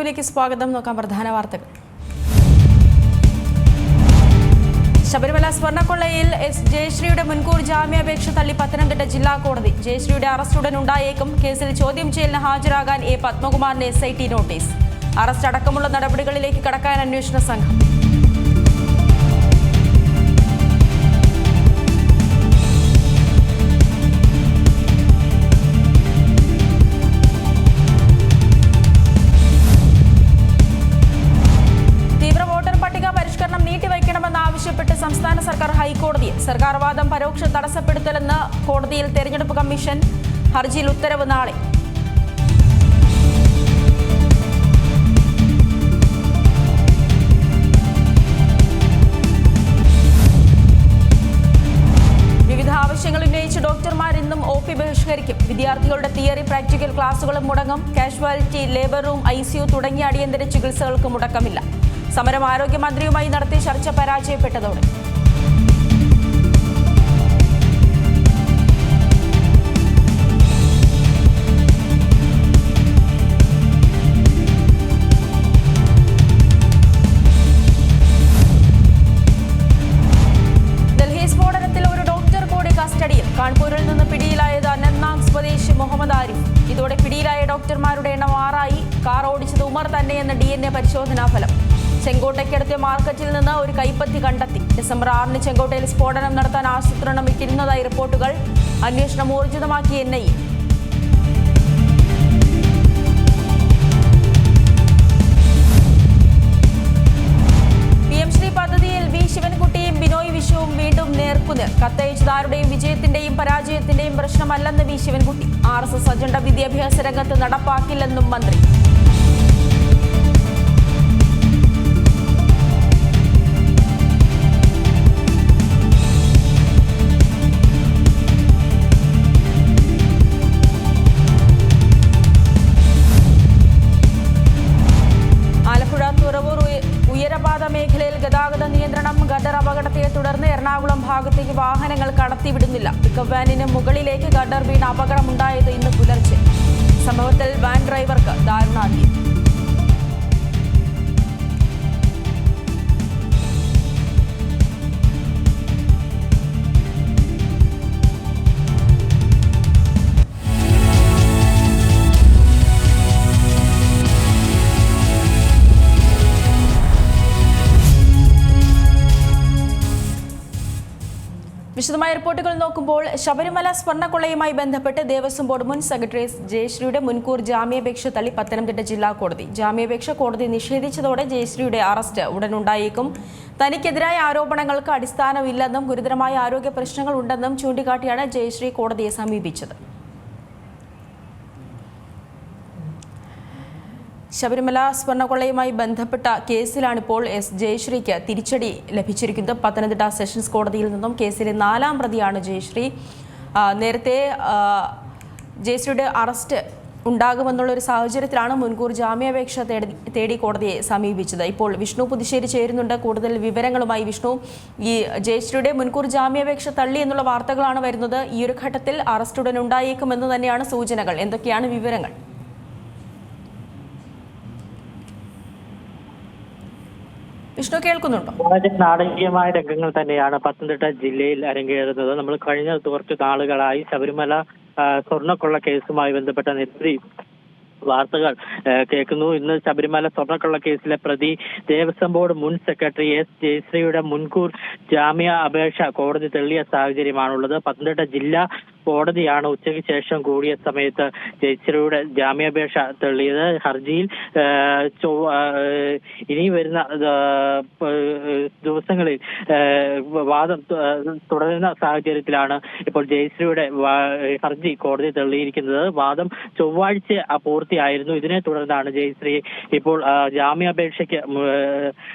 നൗവിലേക്ക് സ്വാഗതം. നോക്കാം പ്രധാന വാർത്തകൾ. ശബരിമല സ്വർണക്കൊള്ളയിൽ എസ് ജയശ്രീയുടെ മുൻകൂർ ജാമ്യാപേക്ഷ തള്ളി പത്തനംതിട്ട ജില്ലാ കോടതി. ജയശ്രീയുടെ അറസ്റ്റ് ഉടൻ ഉണ്ടായേക്കും. കേസിൽ ചോദ്യം ചെയ്യലിന് ഹാജരാകാൻ എ പത്മകുമാറിന് എസ് നോട്ടീസ്. അറസ്റ്റ് അടക്കമുള്ള നടപടികളിലേക്ക് കടക്കാൻ അന്വേഷണ സംഘം. സർക്കാർ ഹൈക്കോടതിയിൽ സർക്കാർ വാദം പരോക്ഷ തടസ്സപ്പെടുത്തലെന്ന് കോടതിയിൽ തെരഞ്ഞെടുപ്പ് കമ്മീഷൻ ഹർജിയിൽ ഉത്തരവ് നാളെ. വിവിധ ആവശ്യങ്ങൾ ഉന്നയിച്ച് ഡോക്ടർമാർ ഇന്നും ഒ പി ബഹിഷ്കരിക്കും. വിദ്യാർത്ഥികളുടെ തിയറി പ്രാക്ടിക്കൽ ക്ലാസുകളും മുടങ്ങും. Casualty labour room I CU തുടങ്ങിയ അടിയന്തര ചികിത്സകൾക്ക് മുടക്കമില്ല. സമരം ആരോഗ്യമന്ത്രിയുമായി നടത്തിയ ചർച്ച പരാജയപ്പെട്ടതോടെ. ഡോക്ടർമാരുടെ എണ്ണം ആറായി. കാർ ഓടിച്ചത് ഉമർ തന്നെയെന്ന് ഡി എൻ എ പരിശോധനാ ഫലം. ചെങ്കോട്ടയ്ക്കടുത്തെ മാർക്കറ്റിൽ നിന്ന് ഒരു കൈപ്പത്തി കണ്ടെത്തി. ഡിസംബർ ആറിന് ചെങ്കോട്ടയിൽ സ്ഫോടനം നടത്താൻ ആസൂത്രണം ഇട്ടിരുന്നതായി റിപ്പോർട്ടുകൾ. അന്വേഷണം ഊർജിതമാക്കി എൻ ഐ നേർക്കുനേർ കത്തയച്ചതാരുടെയും വിജയത്തിന്റെയും പരാജയത്തിന്റെയും പ്രശ്നമല്ലെന്ന് V Sivankutty. R S S agenda വിദ്യാഭ്യാസ രംഗത്ത് നടപ്പാക്കില്ലെന്നും മന്ത്രി. ഭാഗത്തേക്ക് വാഹനങ്ങൾ കടത്തിവിടുന്നില്ല. പിക്കപ്പ് വാനിന് മുകളിലേക്ക് ഗഡർ വീണ് അപകടമുണ്ടായത് ഇന്ന് പുലർച്ചെ. സംഭവത്തിൽ വാൻ ഡ്രൈവർക്ക് ദാരുണാന്ത്യം വിശദമായ റിപ്പോർട്ടുകൾ നോക്കുമ്പോൾ ശബരിമല സ്വർണക്കൊള്ളയുമായി ബന്ധപ്പെട്ട് ദേവസ്വം ബോർഡ് മുൻ സെക്രട്ടറി ജയശ്രീയുടെ മുൻകൂർ ജാമ്യാപേക്ഷ തള്ളി പത്തനംതിട്ട ജില്ലാ കോടതി. ജാമ്യാപേക്ഷ കോടതി നിഷേധിച്ചതോടെ ജയശ്രീയുടെ അറസ്റ്റ് ഉടനുണ്ടായേക്കും. തനിക്കെതിരായ ആരോപണങ്ങൾക്ക് അടിസ്ഥാനമില്ലെന്നും ഗുരുതരമായ ആരോഗ്യ പ്രശ്നങ്ങൾ ഉണ്ടെന്നും ചൂണ്ടിക്കാട്ടിയാണ് ജയശ്രീ കോടതിയെ സമീപിച്ചത്. ശബരിമല സ്വർണക്കൊള്ളയുമായി ബന്ധപ്പെട്ട കേസിലാണിപ്പോൾ എസ് ജയശ്രീക്ക് തിരിച്ചടി ലഭിച്ചിരിക്കുന്നത്. പത്തനംതിട്ട സെഷൻസ് കോടതിയിൽ നിന്നും കേസിലെ നാലാം പ്രതിയാണ് ജയശ്രീ. നേരത്തെ ജയശ്രീയുടെ അറസ്റ്റ് ഉണ്ടാകുമെന്നുള്ള ഒരു സാഹചര്യത്തിലാണ് മുൻകൂർ ജാമ്യാപേക്ഷ തേടി തേടി കോടതിയെ സമീപിച്ചത്. ഇപ്പോൾ വിഷ്ണു പുതുശ്ശേരി ചേരുന്നുണ്ട്. കൂടുതൽ വിവരങ്ങളുമായി വിഷ്ണു ഈ ജയശ്രീയുടെ മുൻകൂർ ജാമ്യാപേക്ഷ തള്ളി എന്നുള്ള വാർത്തകളാണ് വരുന്നത്. ഈ ഒരു ഘട്ടത്തിൽ അറസ്റ്റ് ഉടൻ ഉണ്ടായേക്കുമെന്ന് തന്നെയാണ് സൂചനകൾ. എന്തൊക്കെയാണ് വിവരങ്ങൾ? വിഷ്ണു കേൾക്കുന്നുണ്ടോ? വളരെ നാടകീയമായ രംഗങ്ങൾ തന്നെയാണ് പത്തനംതിട്ട ജില്ലയിൽ അരങ്ങേറുന്നത്. നമ്മൾ കഴിഞ്ഞ കുറച്ച് നാളുകളായി ശബരിമല സ്വർണക്കൊള്ള കേസുമായി ബന്ധപ്പെട്ട നിരവധി വാർത്തകൾ കേൾക്കുന്നു. ഇന്ന് ശബരിമല സ്വർണക്കൊള്ള കേസിലെ പ്രതി ദേവസ്വം ബോർഡ് മുൻ സെക്രട്ടറി എസ് ജയശ്രീയുടെ മുൻകൂർ ജാമ്യ അപേക്ഷ കോടതി തള്ളിയ സാഹചര്യമാണുള്ളത്. പത്തനംതിട്ട ജില്ലാ കോടതിയാണ് ഉച്ചയ്ക്ക് ശേഷം കൂടിയ സമയത്ത് ജയശ്രീയുടെ ജാമ്യാപേക്ഷ തള്ളിയത് ഹർജിയിൽ ഇനി വരുന്ന ദിവസങ്ങളിൽ വാദം തുടരുന്ന സാഹചര്യത്തിലാണ് ഇപ്പോൾ ജയശ്രീയുടെ ഹർജി കോടതി തള്ളിയിരിക്കുന്നത് വാദം ചൊവ്വാഴ്ച പൂർത്തിയായിരുന്നു. ഇതിനെ തുടർന്നാണ് ജയശ്രീ ഇപ്പോൾ ജാമ്യാപേക്ഷയ്ക്ക്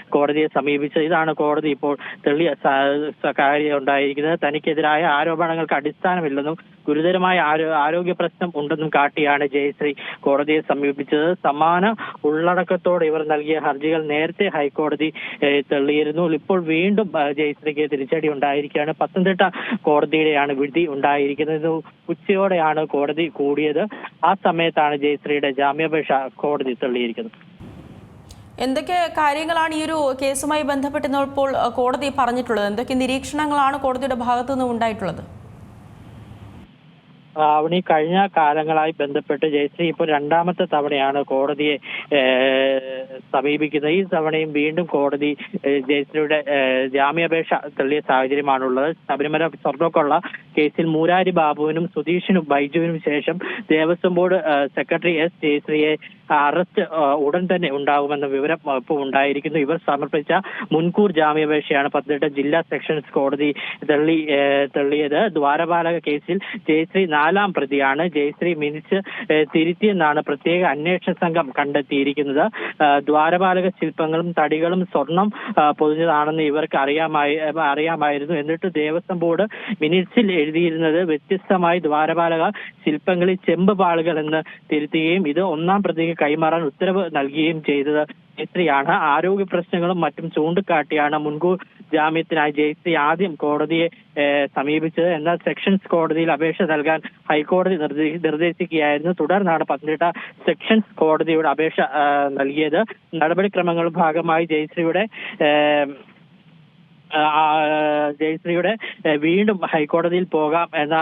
കോടതിയെ സമീപിച്ചത്. ഇതാണ് കോടതി ഇപ്പോൾ തെളിയ സ- സ- കാര്യം ഉണ്ടായിരിക്കുന്നത് തനിക്കെതിരായ ആരോപണങ്ങൾക്ക് അടിസ്ഥാനമില്ലെന്നും ഗുരുതരമായ ആരോ- ആരോഗ്യ പ്രശ്നം ഉണ്ടെന്നും കാട്ടിയാണ് ജയശ്രീ കോടതിയെ സമീപിച്ചത്. സമാന ഉള്ളടക്കത്തോടെ ഇവർ നൽകിയ ഹർജികൾ നേരത്തെ ഹൈക്കോടതി തള്ളിയിരുന്നു. ഇപ്പോൾ വീണ്ടും ജയശ്രീക്ക് തിരിച്ചടി ഉണ്ടായിരിക്കുകയാണ്. പത്തനംതിട്ട കോടതിയുടെയാണ് വിധി ഉണ്ടായിരിക്കുന്നത്. ഉച്ചയോടെയാണ് കോടതി കൂടിയത്. ആ സമയത്താണ് ജയശ്രീയുടെ ജാമ്യാപേക്ഷ കോടതി തള്ളിയിരിക്കുന്നത്. എന്തൊക്കെ കാര്യങ്ങളാണ് ഈ ഒരു കേസുമായി ബന്ധപ്പെട്ട് ഇപ്പോൾ കോടതി പറഞ്ഞിട്ടുള്ളത്? എന്തൊക്കെ നിരീക്ഷണങ്ങളാണ് കോടതിയുടെ ഭാഗത്തു നിന്നും ഉണ്ടായിട്ടുള്ളത്? അവണി കഴിഞ്ഞ കാലങ്ങളായി ബന്ധപ്പെട്ട് ജയശ്രീ ഇപ്പോൾ രണ്ടാമത്തെ തവണയാണ് കോടതിയെ സമീപിക്കുന്നത്. ഈ തവണയും വീണ്ടും കോടതി ജയശ്രീയുടെ ജാമ്യാപേക്ഷ തള്ളിയ സാഹചര്യമാണുള്ളത്. ശബരിമല സ്വർണക്കൊള്ള കേസിൽ മൂരാരി ബാബുവിനും സുധീഷിനും ബൈജുവിനും ശേഷം ദേവസ്വം ബോർഡ് സെക്രട്ടറി എസ് ജയശ്രീയെ അറസ്റ്റ് ഉടൻ തന്നെ ഉണ്ടാകുമെന്ന വിവരം ഇപ്പോൾ ഉണ്ടായിരിക്കുന്നു. ഇവർ സമർപ്പിച്ച മുൻകൂർ ജാമ്യാപേക്ഷയാണ് പത്തനംതിട്ട ജില്ലാ സെഷൻസ് കോടതി തള്ളി തള്ളിയത്. ദ്വാരപാലക കേസിൽ ജയശ്രീ നാലാം പ്രതിയാണ്. ജയശ്രീ മിനിച്ച് തിരുത്തിയെന്നാണ് പ്രത്യേക അന്വേഷണ സംഘം കണ്ടെത്തിയിരിക്കുന്നത്. ദ്വാരപാലക ശില്പങ്ങളും തടികളും സ്വർണം പൊതിഞ്ഞതാണെന്ന് ഇവർക്ക് അറിയാമായി അറിയാമായിരുന്നു. എന്നിട്ട് ദേവസ്വം ബോർഡ് മിനിറ്റ്സിൽ എഴുതിയിരുന്നത് വ്യത്യസ്തമായി ദ്വാരപാലക ശില്പങ്ങളിൽ ചെമ്പ് പാളുകൾ എന്ന് തിരുത്തുകയും ഇത് ഒന്നാം പ്രതിക്ക് കൈമാറാൻ ഉത്തരവ് നൽകുകയും ചെയ്തത് ജയശ്രീയാണ് ആരോഗ്യ പ്രശ്നങ്ങളും മറ്റും ചൂണ്ടിക്കാട്ടിയാണ് മുൻകൂർ ജാമ്യത്തിനായി ജയശ്രീ ആദ്യം കോടതിയെ സമീപിച്ചത്. എന്നാൽ സെക്ഷൻസ് കോടതിയിൽ അപേക്ഷ നൽകാൻ ഹൈക്കോടതി നിർദ്ദേ- നിർദ്ദേശിക്കുകയായിരുന്നു. തുടർന്നാണ് പത്തനംതിട്ട സെക്ഷൻസ് കോടതിയുടെ അപേക്ഷ നൽകിയത്. നടപടിക്രമങ്ങളുടെ ഭാഗമായി ജയശ്രീയുടെ ജയശ്രീയുടെ വീണ്ടും ഹൈക്കോടതിയിൽ പോകാം എന്ന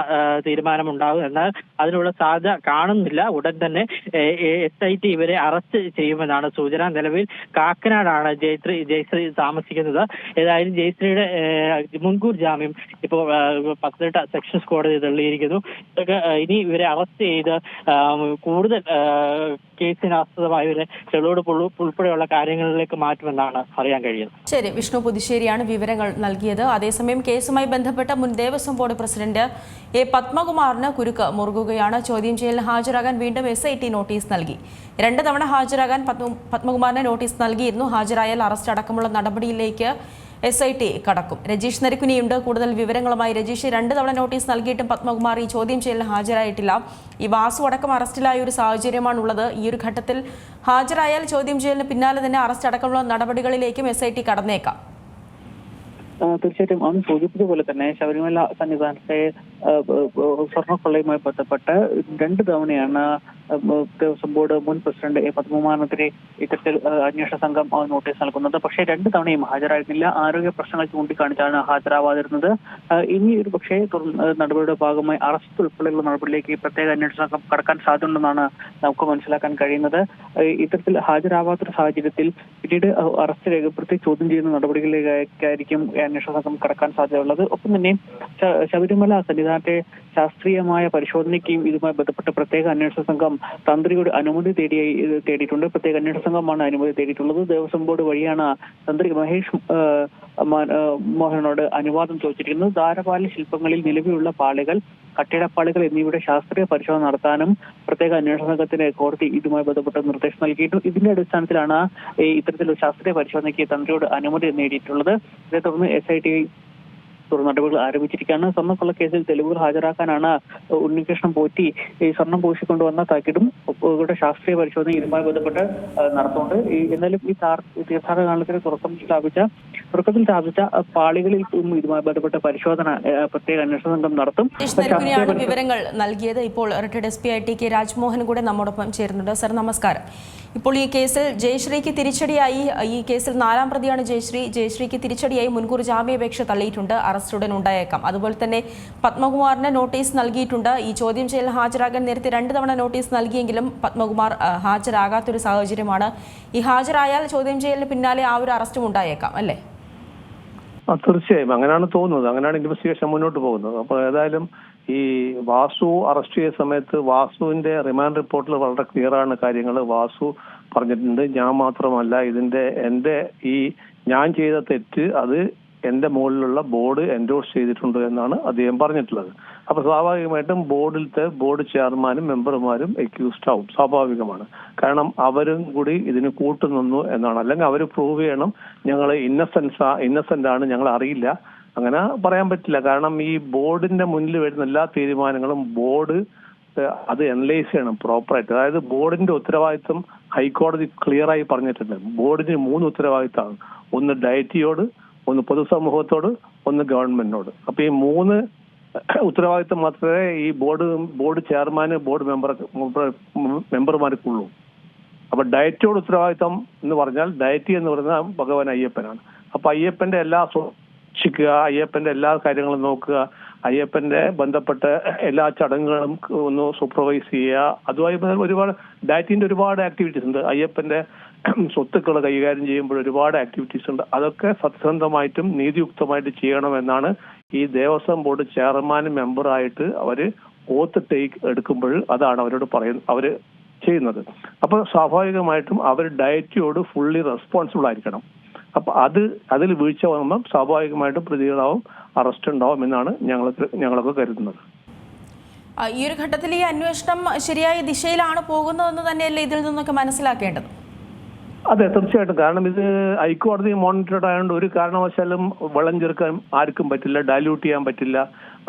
തീരുമാനം തീരുമാനമുണ്ടാകും എന്നാൽ അതിനുള്ള സാധ്യത കാണുന്നില്ല. ഉടൻ തന്നെ എസ് ഐ ടി ഇവരെ അറസ്റ്റ് ചെയ്യുമെന്നാണ് സൂചന. നിലവിൽ കാക്കനാടാണ് ജയശ്രീ ജയശ്രീ താമസിക്കുന്നത്. ഏതായാലും ജയശ്രീയുടെ മുൻകൂർ ജാമ്യം ഇപ്പോൾ പത്തനംതിട്ട സെക്ഷൻസ് കോടതി തള്ളിയിരിക്കുന്നു ഇതൊക്കെ ഇനി ഇവരെ അറസ്റ്റ് ചെയ്ത് കൂടുതൽ കേസിനാസ്പദമായ ഇവരെ തെളിവെടുപ്പ് ഉൾപ്പെടെയുള്ള കാര്യങ്ങളിലേക്ക് മാറ്റുമെന്നാണ് അറിയാൻ കഴിയുന്നത്. ശരി വിഷ്ണു പുതുശ്ശേരിയാണ് വിവരങ്ങൾ നൽകിയത്. അതേസമയം കേസുമായി ബന്ധപ്പെട്ട മുൻ ദേവസ്വം ബോർഡ് പ്രസിഡന്റ് എ പത്മകുമാറിന് കുരുക്ക് മുറുകുകയാണ്. ചോദ്യം ചെയ്യലിന് ഹാജരാകാൻ വീണ്ടും എസ് ഐ ടി നോട്ടീസ് നൽകി. രണ്ട് തവണ ഹാജരാകാൻ പത്മ- പത്മകുമാറിന് നോട്ടീസ് നൽകിയിരുന്നു. ഹാജരായാൽ അറസ്റ്റ് അടക്കമുള്ള നടപടിയിലേക്ക് എസ് ഐ ടി കടക്കും. രജീഷ് നരിക്കുനിയുണ്ട്. കൂടുതൽ വിവരങ്ങളുമായി രജീഷ് രണ്ട് തവണ നോട്ടീസ് നൽകിയിട്ടും പത്മകുമാർ ഈ ചോദ്യം ചെയ്യലിന് ഹാജരായിട്ടില്ല. ഈ വാസു അടക്കം അറസ്റ്റിലായ ഒരു സാഹചര്യമാണുള്ളത് ഈ ഒരു ഘട്ടത്തിൽ ഹാജരായാൽ ചോദ്യം ചെയ്യലിന് പിന്നാലെ തന്നെ അറസ്റ്റ് അടക്കമുള്ള നടപടികളിലേക്കും എസ് ഐ ടി കടന്നേക്കാം. തീർച്ചയായിട്ടും അന്ന് സൂചിപ്പിച്ചതുപോലെ തന്നെ ശബരിമല സന്നിധാനത്തെ സ്വർണക്കൊള്ളയുമായി ബന്ധപ്പെട്ട് രണ്ട് തവണയാണ് ദേവസ്വം ബോർഡ് മുൻ പ്രസിഡന്റ് എ പത്മകുമാറിനെതിരെ ഇത്തരത്തിൽ അന്വേഷണ സംഘം നോട്ടീസ് നൽകുന്നത്. പക്ഷേ രണ്ട് തവണയും ഹാജരായിരുന്നില്ല. ആരോഗ്യ പ്രശ്നങ്ങൾ ചൂണ്ടിക്കാണിച്ചാണ് ഹാജരാവാതിരുന്നത്. ഇനി ഒരു പക്ഷേ നടപടിയുടെ ഭാഗമായി അറസ്റ്റ് ഉൾപ്പെടെയുള്ള നടപടിയിലേക്ക് പ്രത്യേക അന്വേഷണ സംഘം കടക്കാൻ സാധ്യതയുണ്ടെന്നാണ് നമുക്ക് മനസ്സിലാക്കാൻ കഴിയുന്നത്. ഇത്തരത്തിൽ ഹാജരാവാത്തൊരു സാഹചര്യത്തിൽ പിന്നീട് അറസ്റ്റ് രേഖപ്പെടുത്തി ചോദ്യം ചെയ്യുന്ന നടപടികളിലേക്കായിരിക്കും അന്വേഷണ സംഘം കടക്കാൻ സാധ്യതയുള്ളത്. ഒപ്പം തന്നെ ശബരിമല സന്നിധാനത്തെ ശാസ്ത്രീയമായ പരിശോധനയ്ക്കും ഇതുമായി ബന്ധപ്പെട്ട് പ്രത്യേക അന്വേഷണ സംഘം തന്ത്രിയുടെ അനുമതി തേടി തേടിയിട്ടുണ്ട്. പ്രത്യേക അന്വേഷണ സംഘമാണ് അനുമതി തേടിയിട്ടുള്ളത്. ദേവസ്വം ബോർഡ് വഴിയാണ് തന്ത്രി മഹേഷ് മോഹനോട് അനുവാദം ചോദിച്ചിരിക്കുന്നത്. ധാരപാല ശില്പങ്ങളിൽ നിലവിലുള്ള പാളികൾ കട്ടിടപ്പാളികൾ എന്നിവയുടെ ശാസ്ത്രീയ പരിശോധന നടത്താനും പ്രത്യേക അന്വേഷണ സംഘത്തിന് കോടതി ഇതുമായി ബന്ധപ്പെട്ട നിർദ്ദേശം നൽകിയിട്ടുണ്ട് ഇതിന്റെ അടിസ്ഥാനത്തിലാണ് ഈ ഇത്തരത്തിലുള്ള ശാസ്ത്രീയ പരിശോധനയ്ക്ക് തന്ത്രിയോട് അനുമതി നേടിയിട്ടുള്ളത്. ഇതേ തുടർന്ന് എസ് ഐ ടി തുടർ നടപടികൾ ആരംഭിച്ചിരിക്കുകയാണ് സ്വർണക്കൊള്ള കേസിൽ തെളിവുകൾ ഹാജരാക്കാനാണ് ഉണ്ണികൃഷ്ണൻ പോറ്റി ഈ സ്വർണം പൂശിക്കൊണ്ടുവന്ന താക്കീടും ഇവരുടെ ശാസ്ത്രീയ പരിശോധന ഇതുമായി ബന്ധപ്പെട്ട് നടത്തുന്നുണ്ട്. എന്നാലും ഈ തീർത്ഥാടക തീർത്ഥാടന കാലത്തിന് തുടക്കം സ്ഥാപിച്ച തുടക്കത്തിൽ സ്ഥാപിച്ച പാളികളിൽ ഇതുമായി ബന്ധപ്പെട്ട പരിശോധന പ്രത്യേക അന്വേഷണ സംഘം നടത്തും. വിവരങ്ങൾ നൽകിയത് ഇപ്പോൾ retired S P I T K Rajmohan കൂടെ നമ്മോടൊപ്പം ചേരുന്നുണ്ട്. സർ നമസ്കാരം. ഇപ്പോൾ ഈ കേസിൽ ജയശ്രീക്ക് തിരിച്ചടിയായി ഈ കേസിൽ നാലാം പ്രതിയാണ് ജയശ്രീ. ജയശ്രീക്ക് തിരിച്ചടിയായി മുൻകൂർ ജാമ്യാപേക്ഷ തള്ളിയിട്ടുണ്ട്. അറസ്റ്റ് ഉടൻ ഉണ്ടായേക്കാം. അതുപോലെ തന്നെ പത്മകുമാറിന് നോട്ടീസ് നൽകിയിട്ടുണ്ട്. ഈ ചോദ്യം ചെയ്യൽ ഹാജരാകാൻ നേരത്തെ രണ്ട് തവണ നോട്ടീസ് നൽകിയെങ്കിലും പത്മകുമാർ ഹാജരാകാത്തൊരു സാഹചര്യമാണ്. ഈ ഹാജരായാൽ ചോദ്യം ചെയ്യലിന് പിന്നാലെ ആ ഒരു അറസ്റ്റും ഉണ്ടായേക്കാം അല്ലേ? തീർച്ചയായും. അങ്ങനെയാണ് തോന്നുന്നത്. അങ്ങനെയാണ് ഇൻവെസ്റ്റിഗേഷൻ മുന്നോട്ട് പോകുന്നത്. അപ്പോൾ ഏതായാലും ഈ വാസു അറസ്റ്റ് ചെയ്ത സമയത്ത് വാസുവിന്റെ റിമാൻഡ് റിപ്പോർട്ടിൽ വളരെ ക്ലിയർ ആണ് കാര്യങ്ങൾ വാസു പറഞ്ഞിട്ടുണ്ട്. ഞാൻ മാത്രമല്ല ഇതിന്റെ എന്റെ ഈ ഞാൻ ചെയ്ത തെറ്റ് അത് എന്റെ മുകളിലുള്ള ബോർഡ് എൻഡോഴ്സ് ചെയ്തിട്ടുണ്ട് എന്നാണ് അദ്ദേഹം പറഞ്ഞിട്ടുള്ളത്. അപ്പൊ സ്വാഭാവികമായിട്ടും ബോർഡിലത്തെ ബോർഡ് ചെയർമാനും മെമ്പർമാരും അക്യൂസ്ഡ് ആവും. സ്വാഭാവികമാണ്. കാരണം അവരും കൂടി ഇതിന് കൂട്ടുനിന്നു എന്നാണ്. അല്ലെങ്കിൽ അവർ പ്രൂവ് ചെയ്യണം ഞങ്ങൾ ഇന്നസെൻസ് ഇന്നസെന്റ് ആണ് ഞങ്ങൾ അറിയില്ല. അങ്ങനെ പറയാൻ പറ്റില്ല. കാരണം ഈ ബോർഡിന്റെ മുന്നിൽ വരുന്ന എല്ലാ തീരുമാനങ്ങളും ബോർഡ് അത് അനലൈസ് ചെയ്യണം പ്രോപ്പറായിട്ട് അതായത് ബോർഡിന്റെ ഉത്തരവാദിത്വം ഹൈക്കോടതി ക്ലിയറായി പറഞ്ഞിട്ടുണ്ട്. ബോർഡിന് മൂന്ന് ഉത്തരവാദിത്തമാണ് ഒന്ന് ഡയറ്റിയോട് ഒന്ന് പൊതുസമൂഹത്തോട് ഒന്ന് ഗവൺമെന്റിനോട്. അപ്പൊ ഈ മൂന്ന് ഉത്തരവാദിത്തം മാത്രമേ ഈ ബോർഡ് ബോർഡ് ചെയർമാന് ബോർഡ് മെമ്പർ മെമ്പർമാർക്കുള്ളൂ. അപ്പൊ ഡയറ്റോട് ഉത്തരവാദിത്തം എന്ന് പറഞ്ഞാൽ ഡയറ്റി എന്ന് പറയുന്ന ഭഗവാൻ അയ്യപ്പനാണ്. അപ്പൊ അയ്യപ്പന്റെ എല്ലാ സൂക്ഷിക്കുക അയ്യപ്പന്റെ എല്ലാ കാര്യങ്ങളും നോക്കുക അയ്യപ്പന്റെ ബന്ധപ്പെട്ട എല്ലാ ചടങ്ങുകളും ഒന്ന് സൂപ്പർവൈസ് ചെയ്യുക. അതുമായി ഒരുപാട് ഡയറ്റിന്റെ ഒരുപാട് ആക്ടിവിറ്റീസ് ഉണ്ട്. അയ്യപ്പന്റെ സ്വത്തുക്കൾ കൈകാര്യം ചെയ്യുമ്പോൾ ഒരുപാട് ആക്ടിവിറ്റീസ് ഉണ്ട്. അതൊക്കെ സത്യസന്ധമായിട്ടും നീതിയുക്തമായിട്ട് ചെയ്യണമെന്നാണ് ഈ ദേവസ്വം ബോർഡ് ചെയർമാനും മെമ്പറായിട്ട് അവർ ഓത്ത് ടേക്ക് എടുക്കുമ്പോൾ അതാണ് അവരോട് പറയുന്നത് അവർ ചെയ്യുന്നത്. അപ്പൊ സ്വാഭാവികമായിട്ടും അവർ ഡയറ്റിയോട് ഫുള്ളി റെസ്പോൺസിബിൾ ആയിരിക്കണം. അപ്പൊ അത് അതിൽ വീഴ്ച വന്നാൽ സ്വാഭാവികമായിട്ടും പ്രതികളാവും അറസ്റ്റ് ഉണ്ടാവും എന്നാണ് ഞങ്ങൾ ഞങ്ങളൊക്കെ കരുതുന്നത്. ഈ ഒരു ഘട്ടത്തിൽ ഈ അന്വേഷണം ശരിയായ ദിശയിലാണ് പോകുന്നതെന്ന് തന്നെയല്ലേ ഇതിൽ നിന്നൊക്കെ മനസ്സിലാക്കേണ്ടത്? അതെ തീർച്ചയായിട്ടും. കാരണം ഇത് ഹൈക്കോടതി മോണിറ്റർഡ് ആയതുകൊണ്ട് ഒരു കാരണവശാലും വെള്ളം ചേർക്കാൻ ആർക്കും പറ്റില്ല ഡൈല്യൂട്ട് ചെയ്യാൻ പറ്റില്ല.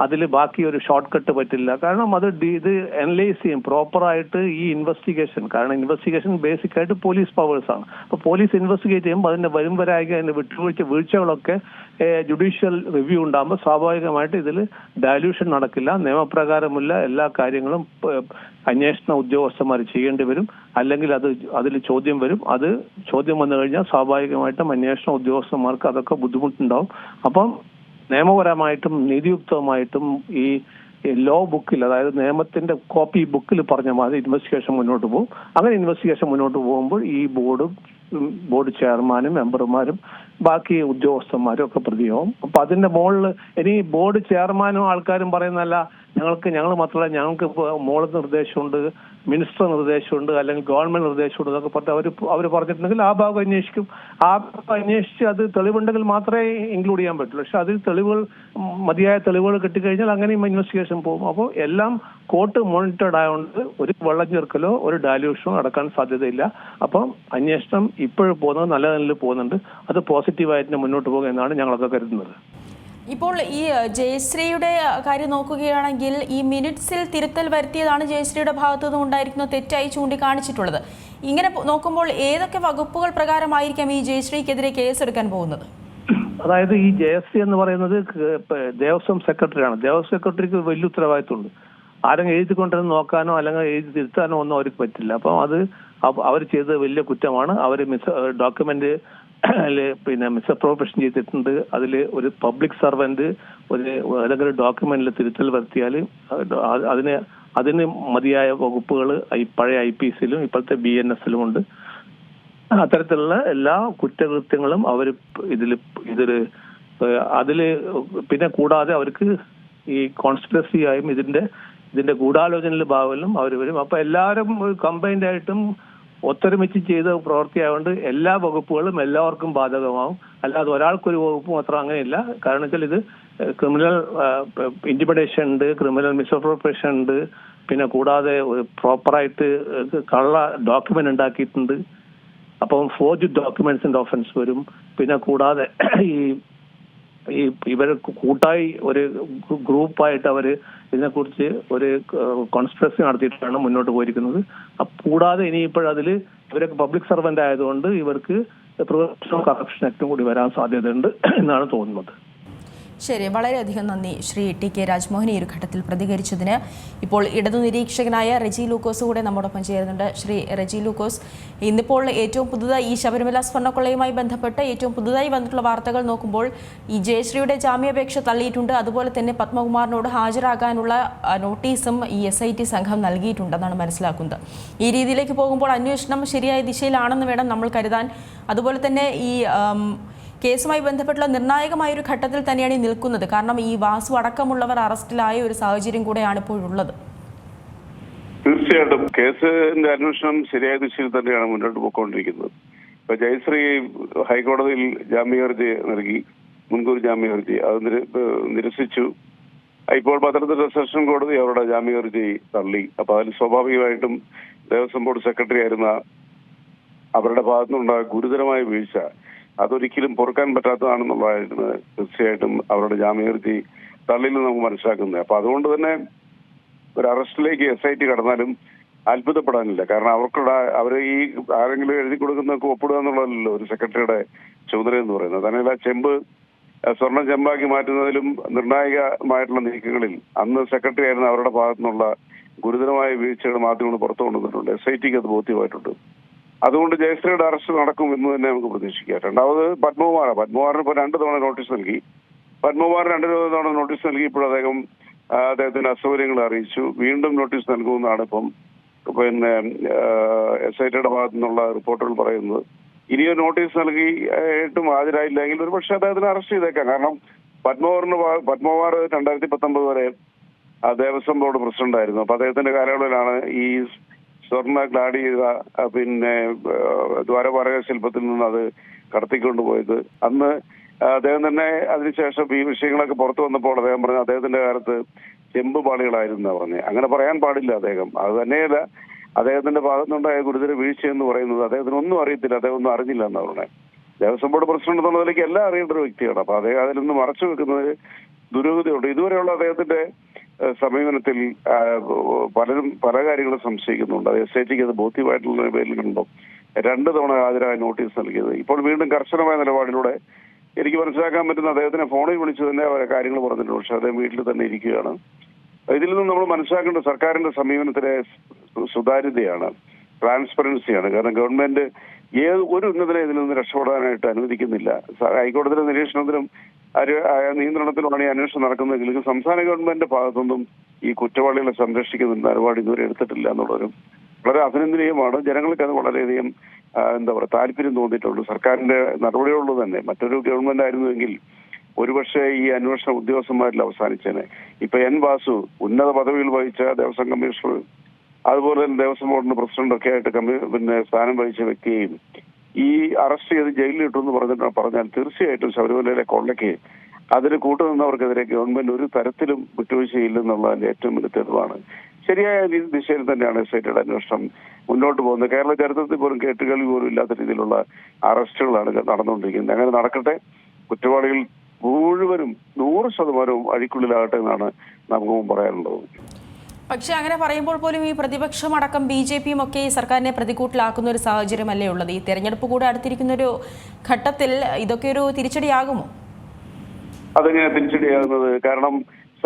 അതിൽ ബാക്കി ഒരു ഷോർട്ട് കട്ട് പറ്റില്ല. കാരണം അത് ഇത് അനലൈസ് ചെയ്യും പ്രോപ്പറായിട്ട് ഈ ഇൻവെസ്റ്റിഗേഷൻ കാരണം ഇൻവെസ്റ്റിഗേഷൻ ബേസിക് ആയിട്ട് പോലീസ് പവേഴ്സ് ആണ്. പോലീസ് ഇൻവെസ്റ്റിഗേറ്റ് ചെയ്യുമ്പോൾ അതിന്റെ വരും അതിന്റെ വിട്ടുവീഴ്ച വീഴ്ചകളൊക്കെ ജുഡീഷ്യൽ റിവ്യൂ ഉണ്ടാകുമ്പോൾ സ്വാഭാവികമായിട്ട് ഇതിൽ ഡയല്യൂഷൻ നടക്കില്ല. നിയമപ്രകാരമുള്ള എല്ലാ കാര്യങ്ങളും അന്വേഷണ ഉദ്യോഗസ്ഥന്മാർ ചെയ്യേണ്ടി വരും. അല്ലെങ്കിൽ അത് അതിൽ ചോദ്യം വരും. അത് ചോദ്യം വന്നു കഴിഞ്ഞാൽ സ്വാഭാവികമായിട്ടും അന്വേഷണ ഉദ്യോഗസ്ഥന്മാർക്ക് അതൊക്കെ ബുദ്ധിമുട്ടുണ്ടാവും. അപ്പം നിയമപരമായിട്ടും നീതിയുക്തമായിട്ടും ഈ ലോ ബുക്കിൽ അതായത് നിയമത്തിന്റെ കോപ്പി ബുക്കിൽ പറഞ്ഞ മാതിരി ഇൻവെസ്റ്റിഗേഷൻ മുന്നോട്ട് പോകും. അങ്ങനെ ഇൻവെസ്റ്റിഗേഷൻ മുന്നോട്ട് പോകുമ്പോൾ ഈ ബോർഡും ബോർഡ് ചെയർമാനും മെമ്പർമാരും ബാക്കി ഉദ്യോഗസ്ഥന്മാരും ഒക്കെ പ്രതിയാവും അപ്പൊ അതിന്റെ മുകളിൽ ഇനി ബോർഡ് ചെയർമാനും ആൾക്കാരും പറയുന്നതല്ല ഞങ്ങൾക്ക് ഞങ്ങൾ മാത്രമല്ല ഞങ്ങൾക്ക് ഇപ്പോൾ മോൾ നിർദ്ദേശമുണ്ട് മിനിസ്റ്റർ നിർദ്ദേശമുണ്ട് അല്ലെങ്കിൽ ഗവൺമെന്റ് നിർദ്ദേശമുണ്ട് എന്നൊക്കെ പറഞ്ഞ് അവർ അവർ പറഞ്ഞിട്ടുണ്ടെങ്കിൽ ആ ഭാഗം അന്വേഷിക്കും. ആ ഭാഗം അന്വേഷിച്ച് അത് തെളിവുണ്ടെങ്കിൽ മാത്രമേ ഇൻക്ലൂഡ് ചെയ്യാൻ പറ്റുള്ളൂ. പക്ഷെ അതിൽ തെളിവുകൾ മതിയായ തെളിവുകൾ കിട്ടിക്കഴിഞ്ഞാൽ അങ്ങനെയും ഇൻവെസ്റ്റിഗേഷൻ പോകും. അപ്പോൾ എല്ലാം കോർട്ട് മോണിറ്റേഡ് ആയതുകൊണ്ട് ഒരു വെള്ളം ചേർക്കലോ ഒരു ഡാല്യൂഷനോ നടക്കാൻ സാധ്യതയില്ല. അപ്പം അന്വേഷണം ഇപ്പോഴും പോകുന്നത് നല്ല നിലയിൽ പോകുന്നുണ്ട്. അത് പോസിറ്റീവായിട്ട് മുന്നോട്ട് പോകും എന്നാണ് ഞങ്ങളൊക്കെ കരുതുന്നത്. ഇപ്പോൾ ഈ ജയശ്രീയുടെ കാര്യം നോക്കുകയാണെങ്കിൽ ഈ മിനിറ്റ്സിൽ തിരുത്തൽ വരുത്തിയതാണ് ജയശ്രീയുടെ ഭാഗത്തു നിന്ന് ഉണ്ടായിരിക്കുന്ന തെറ്റായി ചൂണ്ടിക്കാണിച്ചിട്ടുള്ളത്. ഇങ്ങനെ നോക്കുമ്പോൾ ഏതൊക്കെ വകുപ്പുകൾ പ്രകാരമായിരിക്കാം ഈ ജയശ്രീക്കെതിരെ കേസ് എടുക്കാൻ പോകുന്നത്? അതായത് ഈ ജയശ്രീ എന്ന് പറയുന്നത് ദേവസ്വം സെക്രട്ടറിയാണ്. ദേവസ്വം സെക്രട്ടറിക്ക് വലിയ ഉത്തരവാദിത്തമുണ്ട് ആരെങ്കിലും എഴുതി കൊണ്ടുവന്ന് നോക്കാനോ അല്ലെങ്കിൽ എഴുതി തിരുത്താനോ ഒന്നും അവർക്ക് പറ്റില്ല. അപ്പം അത് അവർ ചെയ്തത് വലിയ കുറ്റമാണ്. അവർ മിസ് ഡോക്യുമെന്റ് പിന്നെ മിസ്അപ്രോപ്രേഷൻ ചെയ്തിട്ടുണ്ട്. അതിൽ ഒരു പബ്ലിക് സർവന്റ് ഒരു ഏതെങ്കിലും ഒരു ഡോക്യുമെന്റിൽ തിരുത്തൽ വരുത്തിയാൽ അത് അതിന് അതിന് മതിയായ വകുപ്പുകൾ ഈ പഴയ ഐ പി സിയിലും ഇപ്പോഴത്തെ ബി എൻ എസിലും ഉണ്ട്. അത്തരത്തിലുള്ള എല്ലാ കുറ്റകൃത്യങ്ങളും അവർ ഇതിൽ ഇതിൽ അതിൽ പിന്നെ കൂടാതെ അവർക്ക് ഈ കോൺസ്പിറസി ആയും ഇതിന്റെ ഇതിന്റെ ഗൂഢാലോചനയിൽ ഭാഗമല്ലും അവർ വരും. അപ്പൊ എല്ലാവരും കമ്പൈൻഡ് ആയിട്ടും ഒത്തൊരുമിച്ച് ചെയ്ത പ്രവൃത്തിയായതുകൊണ്ട് എല്ലാ വകുപ്പുകളും എല്ലാവർക്കും ബാധകമാവും. അല്ലാതെ ഒരാൾക്കൊരു വകുപ്പ് മാത്രം അങ്ങനെയില്ല. കാരണം വെച്ചാൽ ഇത് ക്രിമിനൽ ഇന്റിമിഡേഷൻ ഉണ്ട് ക്രിമിനൽ മിസ്അപ്രോപ്രിയേഷൻ ഉണ്ട്. പിന്നെ കൂടാതെ പ്രോപ്പറായിട്ട് കള്ള ഡോക്യുമെന്റ് ഉണ്ടാക്കിയിട്ടുണ്ട്. അപ്പം ഫോർജ് ഡോക്യുമെന്റ്സിന്റെ ഓഫൻസ് വരും. പിന്നെ കൂടാതെ ഈ ഈ ഇവർ കൂട്ടായി ഒരു ഗ്രൂപ്പായിട്ട് അവർ ഇതിനെക്കുറിച്ച് ഒരു കോൺസ്പിറസി നടത്തിയിട്ടാണ് മുന്നോട്ട് പോയിരിക്കുന്നത്. കൂടാതെ ഇനിയിപ്പോഴതിൽ ഇവരൊക്കെ പബ്ലിക് സർവന്റ് ആയതുകൊണ്ട് ഇവർക്ക് പ്രിവെൻഷൻ കറപ്ഷൻ ആക്ടും കൂടി വരാൻ സാധ്യതയുണ്ട് എന്നാണ് തോന്നുന്നത്. ശരി വളരെയധികം നന്ദി. ശ്രീ ടി കെ രാജ്മോഹൻ ഈ ഒരു ഘട്ടത്തിൽ പ്രതികരിച്ചതിന്. ഇപ്പോൾ ഇടതു നിരീക്ഷകനായ റെജി ലൂക്കോസ് കൂടെ നമ്മോടൊപ്പം ചേരുന്നുണ്ട്. ശ്രീ റെജി ലൂക്കോസ് ഇന്നിപ്പോൾ ഏറ്റവും പുതുതായി ഈ ശബരിമല സ്വർണക്കൊള്ളയുമായി ബന്ധപ്പെട്ട് ഏറ്റവും പുതുതായി വന്നിട്ടുള്ള വാർത്തകൾ നോക്കുമ്പോൾ ഈ ജയശ്രീയുടെ ജാമ്യാപേക്ഷ തള്ളിയിട്ടുണ്ട്. അതുപോലെ തന്നെ പത്മകുമാറിനോട് ഹാജരാകാനുള്ള നോട്ടീസും ഈ എസ് ഐ ടി സംഘം നൽകിയിട്ടുണ്ടെന്നാണ് മനസ്സിലാക്കുന്നത്. ഈ രീതിയിലേക്ക് പോകുമ്പോൾ അന്വേഷണം ശരിയായ ദിശയിലാണെന്ന് വേണം നമ്മൾ കരുതാൻ. അതുപോലെ തന്നെ ഈ കേസുമായി ബന്ധപ്പെട്ടുള്ള നിർണായകമായ ഒരു ഘട്ടത്തിൽ തന്നെയാണ് നിൽക്കുന്നത്. കാരണം ഈ വാസു അടക്കമുള്ളവർ അറസ്റ്റിലായ ഒരു സാഹചര്യം കൂടെയാണ് ഇപ്പോഴുള്ളത്. തീർച്ചയായിട്ടും. കേസിന്റെ അന്വേഷണം ശരിയായ ദിശയിൽ തന്നെയാണ് മുന്നോട്ട് പോയിക്കൊണ്ടിരിക്കുന്നത്. ഇപ്പൊ ജയശ്രീ ഹൈക്കോടതിയിൽ ജാമ്യഹർജി നൽകി. മുൻകൂർ ജാമ്യഹർജി അത് നിരസിച്ചു. ഇപ്പോൾ പത്തനംതിട്ട സെഷൻ കോടതി അവരുടെ ജാമ്യഹർജി തള്ളി. അപ്പൊ അതിൽ സ്വാഭാവികമായിട്ടും ദേവസ്വം ബോർഡ് സെക്രട്ടറി ആയിരുന്ന അവരുടെ ഭാഗത്തുനിന്നുണ്ടായ ഗുരുതരമായ വീഴ്ച അതൊരിക്കലും പൊറുക്കാൻ പറ്റാത്തതാണെന്നുള്ളതായിരുന്നു. തീർച്ചയായിട്ടും അവരുടെ ജാമ്യഹർജി തള്ളിൽ നമുക്ക് മനസ്സിലാക്കുന്നത്. അപ്പൊ അതുകൊണ്ട് തന്നെ ഒരു അറസ്റ്റിലേക്ക് എസ് ഐ ടി കടന്നാലും അത്ഭുതപ്പെടാനില്ല. കാരണം അവർക്കുള്ള അവർ ഈ ആരെങ്കിലും എഴുതി കൊടുക്കുന്നതൊക്കെ ഒപ്പിടുക എന്നുള്ളതല്ലോ ഒരു സെക്രട്ടറിയുടെ ചുമതല എന്ന് പറയുന്നത്. തന്നെയല്ല ചെമ്പ് സ്വർണം ചെമ്പാക്കി മാറ്റുന്നതിലും നിർണായകമായിട്ടുള്ള നീക്കങ്ങളിൽ അന്ന് സെക്രട്ടറി ആയിരുന്ന അവരുടെ ഭാഗത്തുനിന്നുള്ള ഗുരുതരമായ വീഴ്ചകൾ മാധ്യമങ്ങൾ പുറത്തു കൊണ്ടുവന്നിട്ടുണ്ട്. എസ് ഐ ടിക്ക് അത് ബോധ്യമായിട്ടുണ്ട്. അതുകൊണ്ട് ജയശ്രീയുടെ അറസ്റ്റ് നടക്കും എന്ന് തന്നെ നമുക്ക് പ്രതീക്ഷിക്കാം. രണ്ടാമത് പത്മകുമാറ പത്മകുമാറിന് ഇപ്പോൾ രണ്ട് തവണ നോട്ടീസ് നൽകി. പത്മകുമാർ രണ്ട് തവണ നോട്ടീസ് നൽകി. നൽകിയപ്പോൾ അദ്ദേഹം അദ്ദേഹത്തിന്റെ അസൗകര്യങ്ങൾ അറിയിച്ചു. വീണ്ടും നോട്ടീസ് നൽകുമെന്നാണ് ഇപ്പം പിന്നെ എസ് ഐ ടിയുടെ ഭാഗത്തു നിന്നുള്ള റിപ്പോർട്ടുകൾ പറയുന്നത്. ഇനിയും നോട്ടീസ് നൽകി ഏട്ടും ഹാജരായില്ലെങ്കിൽ ഒരു പക്ഷേ അദ്ദേഹത്തിന് അറസ്റ്റ് ചെയ്തേക്കാം. കാരണം പത്മകുമാറിന് പത്മകുമാർ രണ്ടായിരത്തി പത്തൊമ്പത് വരെ ദേവസ്വം ബോർഡ് പ്രസിഡന്റ് ആയിരുന്നു. അപ്പൊ അദ്ദേഹത്തിന്റെ കാലയളവിലാണ് ഈ സ്വർണ ഗ്ലാഡി ചെയ്ത പിന്നെ ദ്വാരപാരക ശില്പത്തിൽ നിന്ന് അത് കടത്തിക്കൊണ്ടുപോയത്. അന്ന് അദ്ദേഹം തന്നെ അതിനുശേഷം ഈ വിഷയങ്ങളൊക്കെ പുറത്തു വന്നപ്പോൾ അദ്ദേഹം പറഞ്ഞു അദ്ദേഹത്തിന്റെ കാലത്ത് ചെമ്പ് പാളികളായിരുന്നു പറഞ്ഞു. അങ്ങനെ പറയാൻ പാടില്ല അദ്ദേഹം. അത് തന്നെയല്ല അദ്ദേഹത്തിന്റെ ഭാഗത്തുനിന്നുണ്ടായ ഗുരുതര വീഴ്ച എന്ന് പറയുന്നത് അദ്ദേഹത്തിന് ഒന്നും അറിയത്തില്ല അദ്ദേഹം ഒന്നും അറിഞ്ഞില്ല എന്നാണ് പറഞ്ഞത് ദേവസ്വം ബോർഡ് പ്രസിഡന്റ് എന്നുള്ള നിലയ്ക്ക് എല്ലാം അറിയേണ്ട ഒരു വ്യക്തിയാണ്. അപ്പൊ അദ്ദേഹം അതിലൊന്ന് മറച്ചു വെക്കുന്നത് ദുരൂഹതയുണ്ട്. ഇതുവരെയുള്ള അദ്ദേഹത്തിന്റെ സമീപനത്തിൽ പലരും പല കാര്യങ്ങളും സംശയിക്കുന്നുണ്ട്. അത് എസ് ഐ ടിക്ക് അത് ബോധ്യമായിട്ടുള്ള പേരിലുണ്ടോ? രണ്ട് തവണ ഹാജരായ നോട്ടീസ് നൽകിയത്. ഇപ്പോൾ വീണ്ടും കർശനമായ നിലപാടിലൂടെ എനിക്ക് മനസ്സിലാക്കാൻ പറ്റുന്ന അദ്ദേഹത്തിനെ ഫോണിൽ വിളിച്ച് തന്നെ അവരെ കാര്യങ്ങൾ പറഞ്ഞിട്ടുണ്ട്. പക്ഷെ അദ്ദേഹം വീട്ടിൽ തന്നെ ഇരിക്കുകയാണ്. ഇതിൽ നിന്ന് നമ്മൾ മനസ്സിലാക്കേണ്ട സർക്കാരിന്റെ സമീപനത്തിലെ സുതാര്യതയാണ് ട്രാൻസ്പെറൻസിയാണ്. കാരണം ഗവൺമെന്റ് ഏത് ഒരു ഉന്നതനെ ഇതിൽ നിന്ന് രക്ഷപ്പെടാനായിട്ട് അനുവദിക്കുന്നില്ല. ഹൈക്കോടതിയുടെ നിരീക്ഷണത്തിലും നിയന്ത്രണത്തിലുമാണ് ഈ അന്വേഷണം നടക്കുന്നതെങ്കിലും സംസ്ഥാന ഗവൺമെന്റിന്റെ ഭാഗത്തുനിന്നും ഈ കുറ്റവാളികളെ സംരക്ഷിക്കുന്ന നിലപാട് ഇതുവരെ എടുത്തിട്ടില്ല എന്നുള്ളൊരു വളരെ അഭിനന്ദനീയമാണ്. ജനങ്ങൾക്ക് അത് വളരെയധികം എന്താ പറയുക താല്പര്യം തോന്നിയിട്ടുള്ളൂ. സർക്കാരിന്റെ നടപടികളോട് തന്നെ. മറ്റൊരു ഗവൺമെന്റ് ആയിരുന്നുവെങ്കിൽ ഒരുപക്ഷെ ഈ അന്വേഷണ ഉദ്യോഗസ്ഥന്മാരിൽ അവസാനിച്ചേനെ. ഇപ്പൊ എൻ വാസു ഉന്നത പദവിയിൽ വഹിച്ച ദേവസ്വം കമ്മീഷണർ അതുപോലെ തന്നെ ദേവസ്വം ബോർഡിന്റെ പ്രസിഡന്റ് ഒക്കെ ആയിട്ട് കമ്മി പിന്നെ സ്ഥാനം വഹിച്ച വ്യക്തിയെയും ഈ അറസ്റ്റ് ചെയ്ത് ജയിലിൽ ഇട്ടു എന്ന് പറഞ്ഞിട്ട് പറഞ്ഞാൽ തീർച്ചയായിട്ടും ശബരിമലയിലെ കൊള്ളയ്ക്ക് അതിന് കൂട്ടുനിന്നവർക്കെതിരെ ഗവൺമെന്റ് ഒരു തരത്തിലും വിട്ടുവീഴ്ചയില്ലെന്നുള്ളതിന്റെ ഏറ്റവും വലിയ തെളിവാണ്. ശരിയായ ദിശയിൽ തന്നെയാണ് എസ് ഐ ടിയുടെ അന്വേഷണം മുന്നോട്ട് പോകുന്നത്. കേരള ചരിത്രത്തിൽ പോലും കേട്ടുകേൾവി പോലും ഇല്ലാത്ത രീതിയിലുള്ള അറസ്റ്റുകളാണ് നടന്നുകൊണ്ടിരിക്കുന്നത്. അങ്ങനെ നടക്കട്ടെ. കുറ്റവാളികൾ മുഴുവനും നൂറ് ശതമാനവും അഴിക്കുള്ളിലാകട്ടെ എന്നാണ് നമുക്ക് പറയാനുള്ളത്. പക്ഷെ അങ്ങനെ പറയുമ്പോൾ പോലും ഈ പ്രതിപക്ഷമടക്കം ബി ജെ പിയും ഒക്കെ ഈ സർക്കാരിനെ പ്രതികൂട്ടിലാക്കുന്ന ഒരു സാഹചര്യമല്ലേ ഉള്ളത്? ഈ തെരഞ്ഞെടുപ്പ് കൂടെ അടുത്തിരിക്കുന്ന ഒരു ഘട്ടത്തിൽ ഇതൊക്കെ ഒരു തിരിച്ചടിയാകുമോ? അതെങ്ങനെ തിരിച്ചടിയാകുന്നത്. കാരണം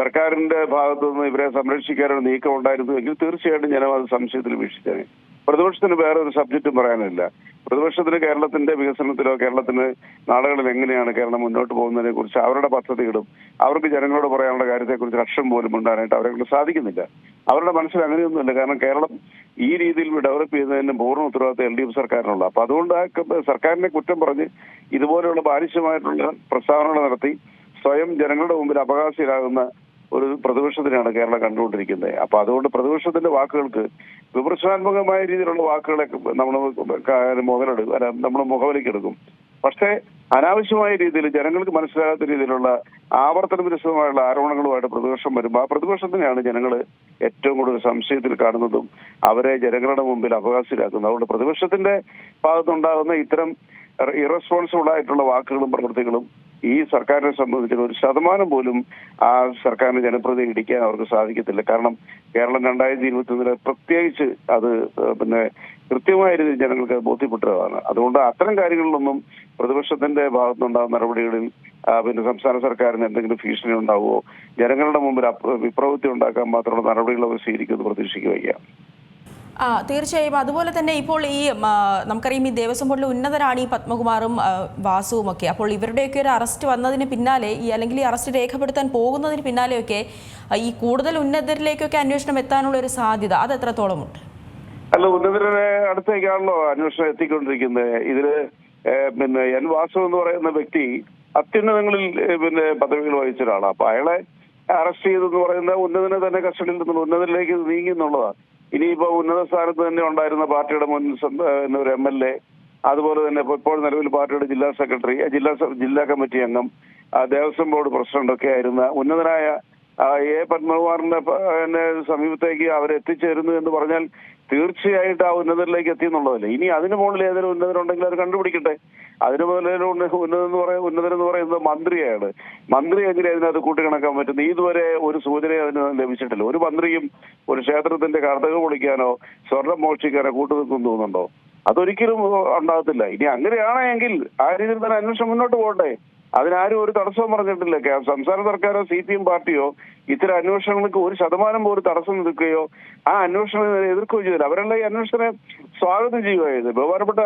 സർക്കാരിന്റെ ഭാഗത്തു നിന്ന് ഇവരെ സംരക്ഷിക്കാനൊരു നീക്കം ഉണ്ടായിരുന്നുവെങ്കിൽ തീർച്ചയായിട്ടും ജനം അത് സംശയത്തിൽ വീക്ഷിച്ചേനെ. പ്രതിപക്ഷത്തിന് വേറെ ഒരു സബ്ജക്റ്റും പറയാനില്ല. പ്രതിപക്ഷത്തിന് കേരളത്തിന്റെ വികസനത്തിലോ കേരളത്തിന് നാടുകളിൽ എങ്ങനെയാണ് കേരളം മുന്നോട്ട് പോകുന്നതിനെ കുറിച്ച് അവരുടെ പദ്ധതികളും അവർക്ക് ജനങ്ങളോട് പറയാനുള്ള കാര്യത്തെക്കുറിച്ച് അക്ഷരം പോലും ഉണ്ടാകാനായിട്ട് അവരെ സാധിക്കുന്നില്ല. അവരുടെ മനസ്സിൽ അങ്ങനെയൊന്നുമില്ല. കാരണം കേരളം ഈ രീതിയിൽ ഡെവലപ്പ് ചെയ്യുന്നതിന് പൂർണ ഉത്തരവാദിത്തം എൽ ഡി എഫ് സർക്കാരിനുള്ള അപ്പൊ അതുകൊണ്ട് ആ സർക്കാരിനെ കുറ്റം പറഞ്ഞ് ഇതുപോലെയുള്ള ബാലിശമായിട്ടുള്ള പ്രസ്താവനകൾ നടത്തി സ്വയം ജനങ്ങളുടെ മുമ്പിൽ അപകാശയിലാകുന്ന ഒരു പ്രതിപക്ഷത്തിനാണ് കേരളം കണ്ടുകൊണ്ടിരിക്കുന്നത്. അപ്പൊ അതുകൊണ്ട് പ്രതിപക്ഷത്തിന്റെ വാക്കുകൾക്ക് വിമർശനാത്മകമായ രീതിയിലുള്ള വാക്കുകളെ നമ്മൾ മുതലെടുക്കും നമ്മൾ മുഖവിലേക്ക് എടുക്കും. പക്ഷേ അനാവശ്യമായ രീതിയിൽ ജനങ്ങൾക്ക് മനസ്സിലാകാത്ത രീതിയിലുള്ള ആവർത്തന വിരുദ്ധമായുള്ള ആരോപണങ്ങളുമായിട്ട് പ്രതിപക്ഷം വരുമ്പോൾ ആ പ്രതിപക്ഷത്തിനെയാണ് ജനങ്ങൾ ഏറ്റവും കൂടുതൽ സംശയത്തിൽ കാണുന്നതും അവരെ ജനങ്ങളുടെ മുമ്പിൽ അവകാശിലാക്കുന്നത് അതുകൊണ്ട് പ്രതിപക്ഷത്തിന്റെ ഭാഗത്തുണ്ടാകുന്ന ഇത്തരം ഇറസ്പോൺസിബിൾ ആയിട്ടുള്ള വാക്കുകളും പ്രവൃത്തികളും ഈ സർക്കാരിനെ സംബന്ധിച്ച് ഒരു ശതമാനം പോലും ആ സർക്കാരിന് ജനപ്രതിനിധി ഇടിക്കാൻ അവർക്ക് സാധിക്കത്തില്ല. കാരണം കേരളം രണ്ടായിരത്തി ഇരുപത്തി ഒന്നിലെ പ്രത്യേകിച്ച് അത് പിന്നെ കൃത്യമായ രീതിയിൽ ജനങ്ങൾക്ക് ബോധ്യപ്പെട്ടതാണ്. അതുകൊണ്ട് അത്തരം കാര്യങ്ങളിലൊന്നും പ്രതിപക്ഷത്തിന്റെ ഭാഗത്തുനിന്നുണ്ടാകുന്ന നടപടികളിൽ പിന്നെ സംസ്ഥാന സർക്കാരിന് എന്തെങ്കിലും ഭീഷണി ഉണ്ടാവുമോ ജനങ്ങളുടെ മുമ്പിൽ വിപ്രവൃത്തി ഉണ്ടാക്കാൻ മാത്രമുള്ള നടപടികൾ അവർ സ്വീകരിക്കുമെന്ന് പ്രതീക്ഷിക്കുക ആ തീർച്ചയായും അതുപോലെ തന്നെ ഇപ്പോൾ ഈ ആ, നമുക്കറിയാം ഈ ദേവസ്വം ബോർഡിലെ ഉന്നതരാണ് ഈ പത്മകുമാറും ആ, വാസുവും ഒക്കെ അപ്പോൾ ഇവരുടെയൊക്കെ ഒരു അറസ്റ്റ് വന്നതിന് പിന്നാലെ ഈ അല്ലെങ്കിൽ ഈ അറസ്റ്റ് രേഖപ്പെടുത്താൻ പോകുന്നതിന് പിന്നാലെയൊക്കെ ഈ കൂടുതൽ ഉന്നതരിലേക്കൊക്കെ അന്വേഷണം എത്താനുള്ള ഒരു സാധ്യത അത് എത്രത്തോളമുണ്ട് അല്ല ഉന്നതരെ അടുത്തേക്കാണല്ലോ അന്വേഷണം എത്തിക്കൊണ്ടിരിക്കുന്നത്. ഇതിൽ പിന്നെ എൻ വാസു എന്ന് പറയുന്ന വ്യക്തി അത്യുന്നതങ്ങളിൽ പിന്നെ പദവികൾ വഹിച്ച ഒരാളാണ് അപ്പൊ അയാളെ അറസ്റ്റ് ചെയ്തെന്ന് പറയുന്ന ഉന്നതനെ തന്നെ കസ്റ്റഡിയിൽ നിന്നുള്ള ഉന്നതരിലേക്ക് നീങ്ങി എന്നുള്ളതാണ്. ഇനിയിപ്പോ ഉന്നത സ്ഥാനത്ത് തന്നെ ഉണ്ടായിരുന്ന പാർട്ടിയുടെ മുൻ ഒരു എം എൽ എ അതുപോലെ തന്നെ ഇപ്പൊ ഇപ്പോൾ നിലവിൽ പാർട്ടിയുടെ ജില്ലാ സെക്രട്ടറി ജില്ലാ ജില്ലാ കമ്മിറ്റി അംഗം ദേവസ്വം ബോർഡ് പ്രസിഡന്റ് ഒക്കെ ആയിരുന്ന ഉന്നതനായ എ പത്മകുമാറിന്റെ സമീപത്തേക്ക് അവരെത്തിച്ചേരുന്നു എന്ന് പറഞ്ഞാൽ തീർച്ചയായിട്ടും ആ ഉന്നതരിലേക്ക് എത്തി എന്നുള്ളതല്ലേ. ഇനി അതിന് മുകളിൽ ഏതെങ്കിലും ഉന്നതരുണ്ടെങ്കിൽ അത് കണ്ടുപിടിക്കട്ടെ. അതിന് മുകളിൽ ഉന്നതൻ എന്ന് പറയുന്ന ഉന്നതൻ എന്ന് പറയുന്നത് മന്ത്രിയാണ്. മന്ത്രി എങ്ങനെ അതിനകത്ത് കൂട്ടിക്കണക്കാൻ പറ്റുന്നു? ഇതുവരെ ഒരു സൂചന അതിന് ലഭിച്ചിട്ടില്ല. ഒരു മന്ത്രിയും ഒരു ക്ഷേത്രത്തിന്റെ കർത്തക പൊളിക്കാനോ സ്വർണം മോഷിക്കാനോ കൂട്ടുനിൽക്കും തോന്നുന്നുണ്ടോ? അതൊരിക്കലും ഉണ്ടാകത്തില്ല. ഇനി അങ്ങനെയാണെങ്കിൽ ആ രീതിയിൽ തന്നെ അന്വേഷണം മുന്നോട്ട് പോകട്ടെ അതിനാരും ഒരു തടസ്സവും പറഞ്ഞിട്ടില്ല. സംസ്ഥാന സർക്കാരോ സി പി എം പാർട്ടിയോ ഇത്തരം അന്വേഷണങ്ങൾക്ക് ഒരു ശതമാനം പോലും തടസ്സം നിൽക്കുകയോ ആ അന്വേഷണം എതിർക്കുകയോ ചെയ്തില്ല. അവരെല്ലാം ഈ അന്വേഷണത്തെ സ്വാഗതം ചെയ്യുകയായിരുന്നു. ബഹുമാനപ്പെട്ട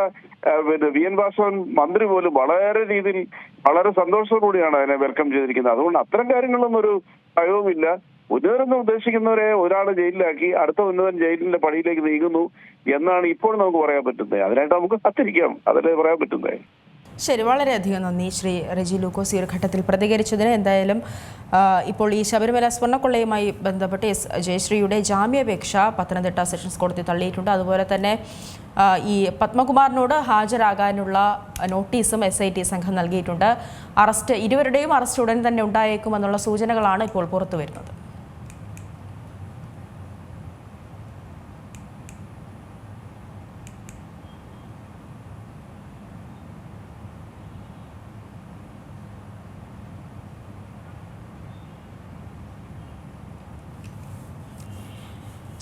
പിന്നെ വി എൻ വാസവൻ മന്ത്രി പോലും വളരെ രീതിയിൽ വളരെ സന്തോഷത്തോടുകൂടിയാണ് അതിനെ വെൽക്കം ചെയ്തിരിക്കുന്നത്. അതുകൊണ്ട് അത്തരം കാര്യങ്ങളൊന്നും ഒരു ഭയവുമില്ല. ഉന്നതരെന്ന് ഉദ്ദേശിക്കുന്നവരെ ഒരാളെ ജയിലിലാക്കി അടുത്ത ഉന്നതൻ ജയിലിന്റെ പണിയിലേക്ക് നീങ്ങുന്നു എന്നാണ് ഇപ്പോൾ നമുക്ക് പറയാൻ പറ്റുന്നത്. അതിനായിട്ട് നമുക്ക് കാത്തിരിക്കാം. അതല്ലേ പറയാൻ പറ്റുന്നത്. ശരി വളരെയധികം നന്ദി. ശ്രീ റെജി ലൂക്കോസ് ഈ ഒരു ഘട്ടത്തിൽ പ്രതികരിച്ചതിന്. എന്തായാലും ഇപ്പോൾ ഈ ശബരിമല സ്വർണക്കൊള്ളയുമായി ബന്ധപ്പെട്ട് എസ് ജയശ്രീയുടെ ജാമ്യാപേക്ഷ പത്തനംതിട്ട സെഷൻസ് കോടതി തള്ളിയിട്ടുണ്ട്. അതുപോലെ തന്നെ ഈ പത്മകുമാറിനോട് ഹാജരാകാനുള്ള നോട്ടീസും എസ് ഐ ടി സംഘം നൽകിയിട്ടുണ്ട്. അറസ്റ്റ് ഇരുവരുടെയും അറസ്റ്റ് ഉടൻ തന്നെ ഉണ്ടായേക്കുമെന്നുള്ള സൂചനകളാണ് ഇപ്പോൾ പുറത്തു വരുന്നത്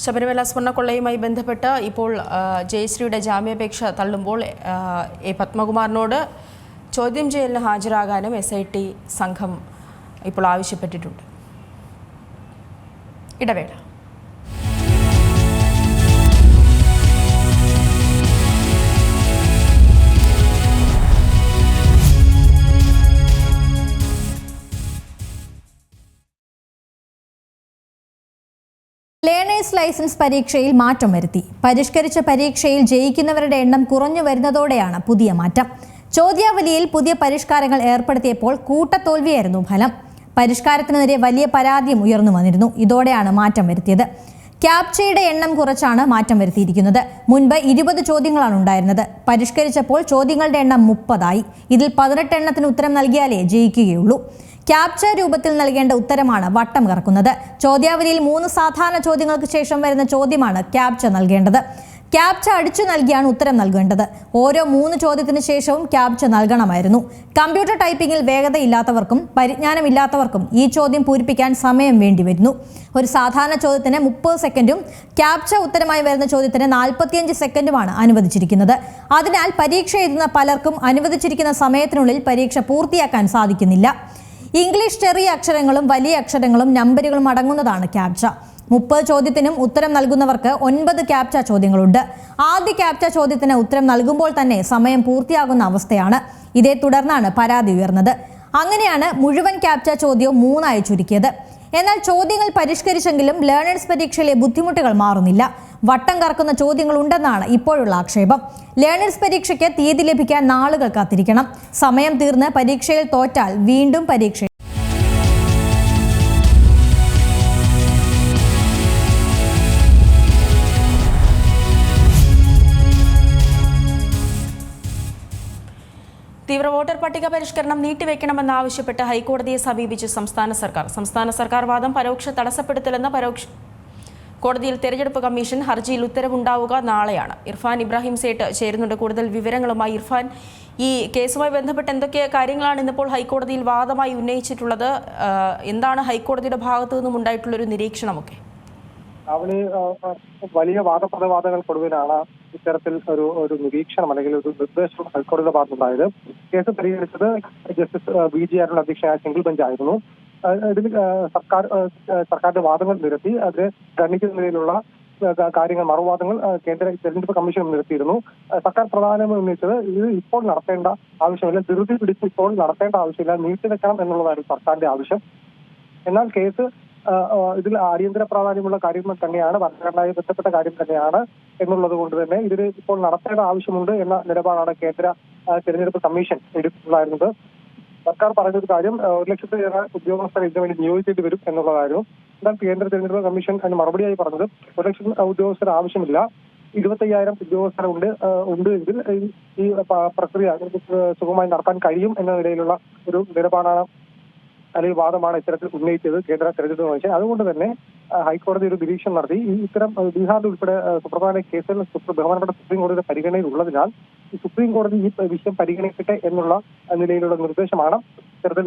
ശബരിമല സ്വർണക്കൊള്ളയുമായി ബന്ധപ്പെട്ട് ഇപ്പോൾ ജയശ്രീയുടെ ജാമ്യാപേക്ഷ തള്ളുമ്പോൾ എ പത്മകുമാറിനോട് ചോദ്യം ചെയ്യലിന് ഹാജരാകാനും എസ് ഐ ടി സംഘം ഇപ്പോൾ ആവശ്യപ്പെട്ടിട്ടുണ്ട്. ഇടവേള. ലേണേഴ്സ് ലൈസൻസ് പരീക്ഷയിൽ മാറ്റം വരുത്തി. പരിഷ്കരിച്ച പരീക്ഷയിൽ ജയിക്കുന്നവരുടെ എണ്ണം കുറഞ്ഞു വരുന്നതോടെയാണ് പുതിയ മാറ്റം. ചോദ്യാവലിയിൽ പുതിയ പരിഷ്കാരങ്ങൾ ഏർപ്പെടുത്തിയപ്പോൾ കൂട്ടത്തോൽവിയായിരുന്നു ഫലം. പരിഷ്കാരത്തിനെതിരെ വലിയ പരാതിയും ഉയർന്നു വന്നിരുന്നു. ഇതോടെയാണ് മാറ്റം വരുത്തിയത്. ക്യാപ്ചയുടെ എണ്ണം കുറച്ചാണ് മാറ്റം വരുത്തിയിരിക്കുന്നത്. മുൻപ് ഇരുപത് ചോദ്യങ്ങളാണ് ഉണ്ടായിരുന്നത്. പരിഷ്കരിച്ചപ്പോൾ ചോദ്യങ്ങളുടെ എണ്ണം മുപ്പതായി. ഇതിൽ പതിനെട്ട് എണ്ണത്തിന് ഉത്തരം നൽകിയാലേ ജയിക്കുകയുള്ളൂ. ക്യാപ്ച രൂപത്തിൽ നൽകേണ്ട ഉത്തരമാണ് വട്ടം കറക്കുന്നത്. ചോദ്യാവലിയിൽ മൂന്ന് സാധാരണ ചോദ്യങ്ങൾക്ക് ശേഷം വരുന്ന ചോദ്യമാണ് ക്യാപ്ച നൽകേണ്ടത്. ക്യാപ്ച അടിച്ചു നൽകിയാണ് ഉത്തരം നൽകേണ്ടത്. ഓരോ മൂന്ന് ചോദ്യത്തിന് ശേഷവും ക്യാപ്ച നൽകണമായിരുന്നു. കമ്പ്യൂട്ടർ ടൈപ്പിംഗിൽ വേഗതയില്ലാത്തവർക്കും പരിജ്ഞാനമില്ലാത്തവർക്കും ഈ ചോദ്യം പൂരിപ്പിക്കാൻ സമയം വേണ്ടി വരുന്നു ഒരു സാധാരണ ചോദ്യത്തിന് മുപ്പത് സെക്കൻഡും ക്യാപ്ച ഉത്തരമായി വരുന്ന ചോദ്യത്തിന് നാൽപ്പത്തിയഞ്ച് സെക്കൻഡുമാണ് അനുവദിച്ചിരിക്കുന്നത്. അതിനാൽ പരീക്ഷ എഴുതുന്ന പലർക്കും അനുവദിച്ചിരിക്കുന്ന സമയത്തിനുള്ളിൽ പരീക്ഷ പൂർത്തിയാക്കാൻ സാധിക്കുന്നില്ല. ഇംഗ്ലീഷ് ചെറിയ അക്ഷരങ്ങളും വലിയ അക്ഷരങ്ങളും നമ്പറുകളും അടങ്ങുന്നതാണ് ക്യാപ്ച. മുപ്പത് ചോദ്യത്തിനും ഉത്തരം നൽകുന്നവർക്ക് ഒൻപത് ക്യാപ്ച ചോദ്യങ്ങളുണ്ട്. ആദ്യ ക്യാപ്ച ചോദ്യത്തിന് ഉത്തരം നൽകുമ്പോൾ തന്നെ സമയം പൂർത്തിയാകുന്ന അവസ്ഥയാണ്. ഇതേ തുടർന്നാണ് പരാതി ഉയർന്നത്. അങ്ങനെയാണ് മുഴുവൻ ക്യാപ്ച ചോദ്യവും മൂന്നായി ചുരുക്കിയത്. എന്നാൽ ചോദ്യങ്ങൾ പരിഷ്കരിച്ചെങ്കിലും ലേണേഴ്സ് പരീക്ഷയിലെ ബുദ്ധിമുട്ടുകൾ മാറുന്നില്ല. വട്ടം കറക്കുന്ന ചോദ്യങ്ങൾ ഉണ്ടെന്നാണ് ഇപ്പോഴുള്ള ആക്ഷേപം. ലേണേഴ്സ് പരീക്ഷയ്ക്ക് തീയതി ലഭിക്കാൻ നാളുകൾ കാത്തിരിക്കണം. സമയം തീർന്ന് പരീക്ഷയിൽ തോറ്റാൽ വീണ്ടും പരീക്ഷ വോട്ടർ പട്ടിക പരിഷ്കരണം നീട്ടിവെക്കണമെന്നാവശ്യപ്പെട്ട് ഹൈക്കോടതിയെ സമീപിച്ച് സംസ്ഥാന സർക്കാർ. സംസ്ഥാന സർക്കാർ വാദം പരോക്ഷ തടസ്സപ്പെടുത്തലെന്ന് പരോക്ഷ കോടതിയിൽ തെരഞ്ഞെടുപ്പ് കമ്മീഷൻ ഹർജിയിൽ ഉത്തരവുണ്ടാവുക നാളെയാണ്. ഇർഫാൻ ഇബ്രാഹിം സേട്ട് ചേരുന്നുണ്ട്. കൂടുതൽ വിവരങ്ങളുമായി ഇർഫാൻ. ഈ കേസുമായി ബന്ധപ്പെട്ട് എന്തൊക്കെ കാര്യങ്ങളാണ് ഇന്നിപ്പോൾ ഹൈക്കോടതിയിൽ വാദമായി ഉന്നയിച്ചിട്ടുള്ളത്? എന്താണ് ഹൈക്കോടതിയുടെ ഭാഗത്തു നിന്നും ഉണ്ടായിട്ടുള്ളൊരു നിരീക്ഷണമൊക്കെ? അവന് വലിയ വാദപ്രതിവാദങ്ങൾക്കൊടുവിലാണ് ഇത്തരത്തിൽ ഒരു ഒരു നിരീക്ഷണം അല്ലെങ്കിൽ ഒരു നിർദ്ദേശം ഹൈക്കോടതിയുടെ ഭാഗത്തുണ്ടായത് കേസ് പരിഗണിച്ചത് ജസ്റ്റിസ് ബി ജി ആറിന്റെ അധ്യക്ഷനായ സിംഗിൾ ബെഞ്ചായിരുന്നു. ഇതിൽ സർക്കാർ സർക്കാരിന്റെ വാദങ്ങൾ നിരത്തി അതിനെ ഖണ്ഡിക്കുന്ന നിലയിലുള്ള കാര്യങ്ങൾ മറുവാദങ്ങൾ കേന്ദ്ര തെരഞ്ഞെടുപ്പ് കമ്മീഷൻ നിരത്തിയിരുന്നു. സർക്കാർ പ്രധാനമായും ഉന്നയിച്ചത് ഇത് ഇപ്പോൾ നടത്തേണ്ട ആവശ്യമില്ല ധൃതി പിടിച്ച് ഇപ്പോൾ നടത്തേണ്ട ആവശ്യമില്ല നീട്ടിവെക്കണം എന്നുള്ളതായിരുന്നു സർക്കാരിന്റെ ആവശ്യം. എന്നാൽ കേസ് ഇതിൽ അടിയന്തര പ്രാധാന്യമുള്ള കാര്യം തന്നെയാണ് ഭരണഘടനയുമായി ബന്ധപ്പെട്ട കാര്യം തന്നെയാണ് എന്നുള്ളത് കൊണ്ട് തന്നെ ഇതിൽ ഇപ്പോൾ നടത്തേണ്ട ആവശ്യമുണ്ട് എന്ന നിലപാടാണ് കേന്ദ്ര തെരഞ്ഞെടുപ്പ് കമ്മീഷൻ എടുത്തിട്ടുണ്ടായിരുന്നത്. സർക്കാർ പറഞ്ഞൊരു കാര്യം ഒരു ലക്ഷത്തിലേറെ ഉദ്യോഗസ്ഥരെ ഇതിനു വേണ്ടി നിയോഗിക്കേണ്ടി വരും എന്നുള്ളതായിരുന്നു. എന്നാൽ കേന്ദ്ര തെരഞ്ഞെടുപ്പ് കമ്മീഷൻ അതിന് മറുപടിയായി പറഞ്ഞത് ഒരു ലക്ഷം ഉദ്യോഗസ്ഥർ ആവശ്യമില്ല. ഇരുപത്തയ്യായിരം ഉദ്യോഗസ്ഥരുണ്ട് ആ, ഉണ്ട് എങ്കിൽ ഈ- പ്രക്രിയ സുഗമമായി നടത്താൻ കഴിയും എന്ന നിലയിലുള്ള ഒരു നിലപാടാണ് അല്ലെങ്കിൽ വാദമാണ് ഇത്തരത്തിൽ ഉന്നയിച്ചത് കേന്ദ്ര തെരഞ്ഞെടുപ്പ് കമ്മീഷൻ. അതുകൊണ്ട് തന്നെ ഹൈക്കോടതി ഒരു നിരീക്ഷണം നടത്തി. ഇത്തരം ബീഹാറിൽ ഉൾപ്പെടെ സുപ്രധാന കേസുകൾ ബഹുമാനപ്പെട്ട സുപ്രീം കോടതിയുടെ പരിഗണനയിൽ ഉള്ളതിനാൽ സുപ്രീം കോടതി ഈ വിഷയം പരിഗണിക്കട്ടെ എന്നുള്ള നിലയിലുള്ള നിർദ്ദേശമാണ് ഇത്തരത്തിൽ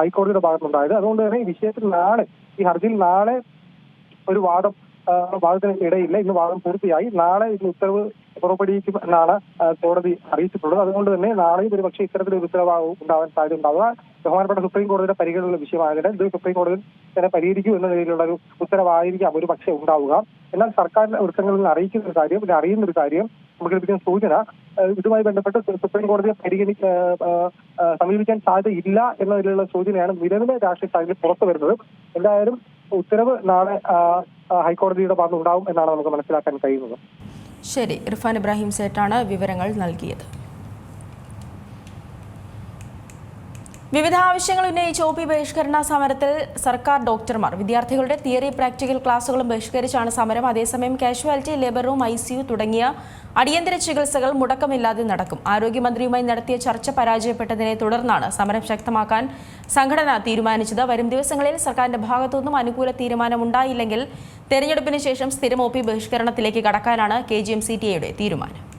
ഹൈക്കോടതിയുടെ ഭാഗത്തുണ്ടായത് അതുകൊണ്ട് തന്നെ ഈ വിഷയത്തിൽ നാളെ ഈ ഹർജിയിൽ നാളെ ഒരു വാദം വാദത്തിന് ഇടയില്ല. ഇന്ന് വാദം പൂർത്തിയായി. നാളെ ഉത്തരവ് പുറപ്പെടുവിക്കും എന്നാണ് കോടതി അറിയിച്ചിട്ടുള്ളത്. അതുകൊണ്ട് തന്നെ നാളെയും ഒരു പക്ഷേ ഇത്തരത്തിലൊരു ഉത്തരവാദം ഉണ്ടാവാൻ സാധ്യത ഉണ്ടാവുക ബഹുമാനപ്പെട്ട സുപ്രീം കോടതിയുടെ പരിഗണനയുള്ള വിഷയമായതിനാൽ ഇത് സുപ്രീം കോടതി തന്നെ പരിഹരിക്കും എന്ന നിലയിലുള്ള ഒരു ഉത്തരവായിരിക്കാം ഒരു പക്ഷേ ഉണ്ടാവുക. എന്നാൽ സർക്കാർ വൃത്തങ്ങളിൽ നിന്ന് അറിയിക്കുന്ന ഒരു കാര്യം പിന്നെ അറിയുന്ന ഒരു കാര്യം നമുക്ക് ലഭിക്കുന്ന സൂചന ഇതുമായി ബന്ധപ്പെട്ട് സുപ്രീം കോടതിയെ പരിഗണി സമീപിക്കാൻ സാധ്യത ഇല്ല എന്ന നിലയിലുള്ള സൂചനയാണ് നിലവിലെ രാഷ്ട്രീയ സാഹചര്യം പുറത്തു വരുന്നത്. എന്തായാലും ഉത്തരവ് നാളെ ഹൈക്കോടതിയുടെ ഭാഗം ഉണ്ടാവും എന്നാണ് നമുക്ക് മനസ്സിലാക്കാൻ കഴിയുന്നത്. ശരി ഇർഫാൻ ഇബ്രാഹിം സേട്ടാണ് വിവരങ്ങൾ നൽകിയത്. വിവിധ ആവശ്യങ്ങൾ ഉന്നയിച്ച് ഒ പി ബഹിഷ്കരണ സമരത്തിൽ സർക്കാർ ഡോക്ടർമാർ വിദ്യാർത്ഥികളുടെ തിയറി പ്രാക്ടിക്കൽ ക്ലാസുകളും ബഹിഷ്കരിച്ചാണ് സമരം. അതേസമയം കാഷ്വാലിറ്റി ലേബർ റൂം ഐ തുടങ്ങിയ അടിയന്തര ചികിത്സകൾ മുടക്കമില്ലാതെ നടക്കും. ആരോഗ്യമന്ത്രിയുമായി നടത്തിയ ചർച്ച പരാജയപ്പെട്ടതിനെ തുടർന്നാണ് സമരം ശക്തമാക്കാൻ സംഘടന തീരുമാനിച്ചത്. വരും ദിവസങ്ങളിൽ സർക്കാരിന്റെ ഭാഗത്തുനിന്നും അനുകൂല തീരുമാനം ഉണ്ടായില്ലെങ്കിൽ തെരഞ്ഞെടുപ്പിന് ശേഷം സ്ഥിരം ഒ പി ബഹിഷ്കരണത്തിലേക്ക് കടക്കാനാണ് K G M C T എയുടെ തീരുമാനം.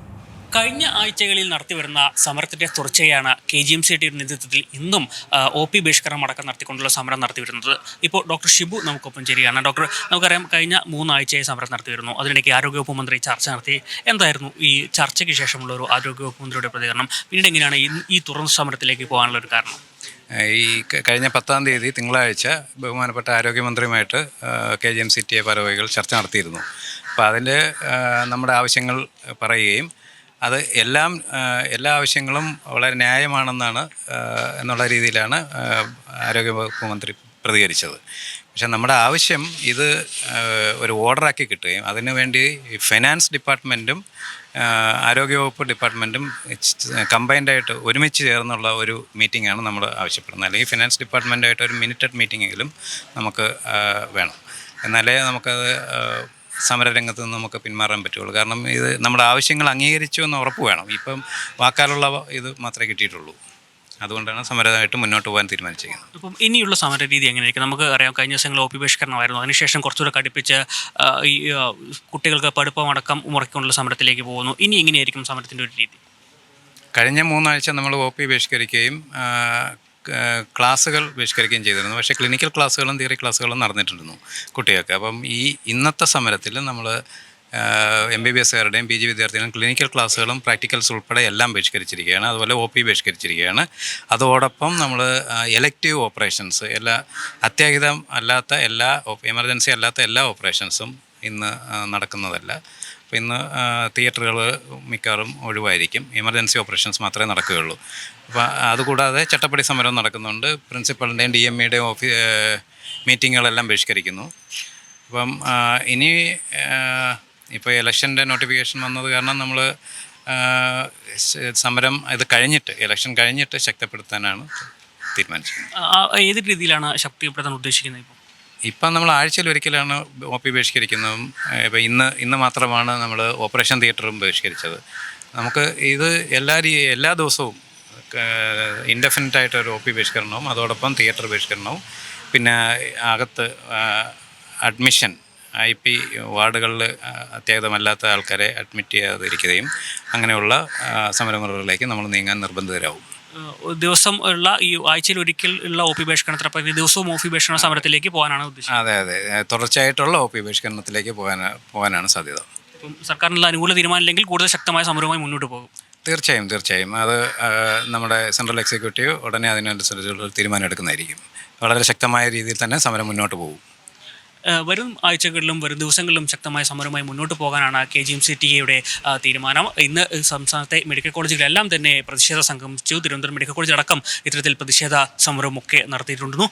കഴിഞ്ഞ ആഴ്ചകളിൽ നടത്തിവരുന്ന സമരത്തിന്റെ തുടർച്ചയാണ് കെ ജി എം സി ടിയുടെ നേതൃത്വത്തിൽ ഇന്നും ഒ പി ബഹിഷ്കരണം അടക്കം നടത്തിക്കൊണ്ടുള്ള സമരം നടത്തിവരുന്നത് ഇപ്പോൾ ഡോക്ടർ ഷിബു നമുക്കൊപ്പം ചേരുകയാണ്. ഡോക്ടർ നമുക്കറിയാം കഴിഞ്ഞ മൂന്നാഴ്ചയായി സമരം നടത്തിവരുന്നു അതിനിടയ്ക്ക് ആരോഗ്യവകുപ്പ് മന്ത്രി ചർച്ച നടത്തി. എന്തായിരുന്നു ഈ ചർച്ചയ്ക്ക് ശേഷമുള്ള ഒരു ആരോഗ്യവകുപ്പ് മന്ത്രിയുടെ പ്രതികരണം? പിന്നീട് എങ്ങനെയാണ് ഈ തുറന്ന സമരത്തിലേക്ക് പോകാനുള്ള ഒരു കാരണം? ഈ കഴിഞ്ഞ പത്താം തീയതി തിങ്കളാഴ്ച ബഹുമാനപ്പെട്ട ആരോഗ്യമന്ത്രിയുമായിട്ട് K G M C T A ഭാരവാഹികൾ ചർച്ച നടത്തിയിരുന്നു. അപ്പോൾ അതിൽ നമ്മുടെ ആവശ്യങ്ങൾ പറയുകയും അത് എല്ലാം എല്ലാ ആവശ്യങ്ങളും വളരെ ന്യായമാണെന്നാണ് എന്നുള്ള രീതിയിലാണ് ആരോഗ്യ ആരോഗ്യവകുപ്പ് മന്ത്രി പ്രതികരിച്ചത്. പക്ഷേ നമ്മുടെ ആവശ്യം ഇത് ഒരു ഓർഡറാക്കി കിട്ടുകയും അതിനുവേണ്ടി ഫിനാൻസ് ഡിപ്പാർട്ട്മെന്റും ആരോഗ്യവകുപ്പ് ഡിപ്പാർട്ട്മെന്റും കമ്പൈൻഡായിട്ട് ഒരുമിച്ച് ചേർന്നുള്ള ഒരു മീറ്റിംഗ് ആണ് നമ്മൾ ആവശ്യപ്പെടുന്നത്. അല്ലെങ്കിൽ ഫിനാൻസ് ഡിപ്പാർട്ട്മെന്റായിട്ട് ഒരു മിനിറ്റഡ് മീറ്റിംഗെങ്കിലും നമുക്ക് വേണം. എന്നാലേ നമുക്കത് സമരരംഗത്ത് നിന്ന് നമുക്ക് പിന്മാറാൻ പറ്റുള്ളൂ. കാരണം ഇത് നമ്മുടെ ആവശ്യങ്ങൾ അംഗീകരിച്ചു എന്ന് ഉറപ്പ് വേണം. ഇപ്പം വാക്കാലുള്ള ഇത് മാത്രമേ കിട്ടിയിട്ടുള്ളൂ. അതുകൊണ്ടാണ് സമരമായിട്ട് മുന്നോട്ട് പോകാൻ തീരുമാനിച്ചിരിക്കുന്നത്. അപ്പം ഇനിയുള്ള സമര രീതി എങ്ങനെയായിരിക്കും? നമുക്ക് അറിയാം കഴിഞ്ഞ ദിവസങ്ങൾ ഒ പി ബഹിഷ്കരണമായിരുന്നു. അതിനുശേഷം കുറച്ചുകൂടെ കടുപ്പിച്ച് ഈ കുട്ടികൾക്ക് പഠിപ്പമടക്കം മുറക്കൊണ്ടുള്ള സമരത്തിലേക്ക് പോകുന്നു. ഇനി എങ്ങനെയായിരിക്കും സമരത്തിന്റെ ഒരു രീതി? കഴിഞ്ഞ മൂന്നാഴ്ച നമ്മൾ ഒ പി ബഹിഷ്കരിക്കുകയും ക്ലാസ്സുകൾ ബഹിഷ്കരിക്കുകയും ചെയ്തിരുന്നു. പക്ഷേ ക്ലിനിക്കൽ ക്ലാസ്സുകളും തിയറി ക്ലാസ്സുകളും നടന്നിട്ടുണ്ടായിരുന്നു കുട്ടികൾക്ക്. അപ്പം ഈ ഇന്നത്തെ സമരത്തിൽ നമ്മൾ എം ബി ബി എസ്സുകാരുടെയും പി ജി വിദ്യാർത്ഥികളും ക്ലിനിക്കൽ ക്ലാസ്സുകളും പ്രാക്ടിക്കൽസ് ഉൾപ്പെടെ എല്ലാം ബഹിഷ്കരിച്ചിരിക്കുകയാണ്. അതുപോലെ ഒ പി ബഹിഷ്കരിച്ചിരിക്കുകയാണ്. അതോടൊപ്പം നമ്മൾ എലക്റ്റീവ് ഓപ്പറേഷൻസ് എല്ലാ അത്യാഹിതം അല്ലാത്ത എല്ലാ എമർജൻസി അല്ലാത്ത എല്ലാ ഓപ്പറേഷൻസും ഇന്ന് നടക്കുന്നതല്ല. അപ്പോൾ ഇന്ന് തിയേറ്ററുകൾ മിക്കവാറും ഒഴിവായിരിക്കും. എമർജൻസി ഓപ്പറേഷൻസ് മാത്രമേ നടക്കുകയുള്ളൂ. അപ്പോൾ അതുകൂടാതെ ചട്ടപ്പടി സമരം നടക്കുന്നുണ്ട്. പ്രിൻസിപ്പളിന്റെയും ഡി എം ഇയുടെയും ഓഫീ മീറ്റിങ്ങുകളെല്ലാം ബഹിഷ്കരിക്കുന്നു. അപ്പം ഇനി ഇപ്പോൾ ഇലക്ഷന്റെ നോട്ടിഫിക്കേഷൻ വന്നത് കാരണം നമ്മൾ സമരം ഇത് കഴിഞ്ഞിട്ട് ഇലക്ഷൻ കഴിഞ്ഞിട്ട് ശക്തിപ്പെടുത്താനാണ് തീരുമാനിച്ചത്. ഏത് രീതിയിലാണ് ശക്തിപ്പെടുത്താൻ ഉദ്ദേശിക്കുന്നത് ഇപ്പം നമ്മൾ ആഴ്ചയിൽ ഒരിക്കലാണ് ഒ പി ബഹിഷ്കരിക്കുന്നതും ഇപ്പം ഇന്ന് ഇന്ന് മാത്രമാണ് നമ്മൾ ഓപ്പറേഷൻ തിയേറ്ററും ബഹിഷ്കരിച്ചത്. നമുക്ക് ഇത് എല്ലാ രീ എല്ലാ ദിവസവും ഇൻഡെഫിനിറ്റ് ആയിട്ട് ഒരു ഒ പി ബഹിഷ്കരണവും അതോടൊപ്പം തിയേറ്റർ ബഹിഷ്കരണവും പിന്നെ അകത്ത് അഡ്മിഷൻ ഐ പി വാർഡുകളിൽ അത്യാഹിതമല്ലാത്ത ആൾക്കാരെ അഡ്മിറ്റ് ചെയ്യാതിരിക്കുകയും അങ്ങനെയുള്ള സമരമുറകളിലേക്ക് നമ്മൾ നീങ്ങാൻ നിർബന്ധിതരാകും ദിവസം ഉള്ള ഈ ആഴ്ചയിൽ ഒരിക്കൽ ഉള്ള ഒ പി ബഹിഷ്കരണത്തിനപ്പം ഈ ദിവസവും ഒ പി ബഹിഷ്കരണ സമരത്തിലേക്ക് പോകാനാണ് ഉദ്ദേശിച്ചത്. അതെ അതെ. തുടർച്ചയായിട്ടുള്ള ഒ പി ബഹിഷ്കരണത്തിലേക്ക് പോകാൻ പോകാനാണ് സാധ്യത. ഇപ്പം സർക്കാരിനുള്ള അനുകൂല തീരുമാനമില്ലെങ്കിൽ കൂടുതൽ ശക്തമായ സമരവുമായി മുന്നോട്ട് പോകും. തീർച്ചയായും തീർച്ചയായും. അത് നമ്മുടെ സെൻട്രൽ എക്സിക്യൂട്ടീവ് ഉടനെ അതിനനുസരിച്ചുള്ള തീരുമാനം എടുക്കുന്നതായിരിക്കും. വളരെ ശക്തമായ രീതിയിൽ തന്നെ സമരം മുന്നോട്ട് പോകും. വരും ആഴ്ചകളിലും വരും ദിവസങ്ങളിലും ശക്തമായ സമരവുമായി മുന്നോട്ട് പോകാനാണ് K G M C T എയുടെ തീരുമാനം. ഇന്ന് സംസ്ഥാനത്തെ മെഡിക്കൽ കോളേജുകളെല്ലാം തന്നെ പ്രതിഷേധ സംഘമിച്ചു തിരുവനന്തപുരം മെഡിക്കൽ കോളേജ് അടക്കം ഇത്തരത്തിൽ പ്രതിഷേധ സമരമൊക്കെ നടത്തിയിട്ടുണ്ടെന്നു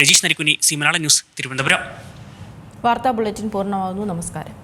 രജീഷ് നരിക്കുനി സി മലയാള ന്യൂസ് തിരുവനന്തപുരം. വാർത്താ ബുള്ളറ്റിൻ പൂർണമാകുന്നു. നമസ്കാരം.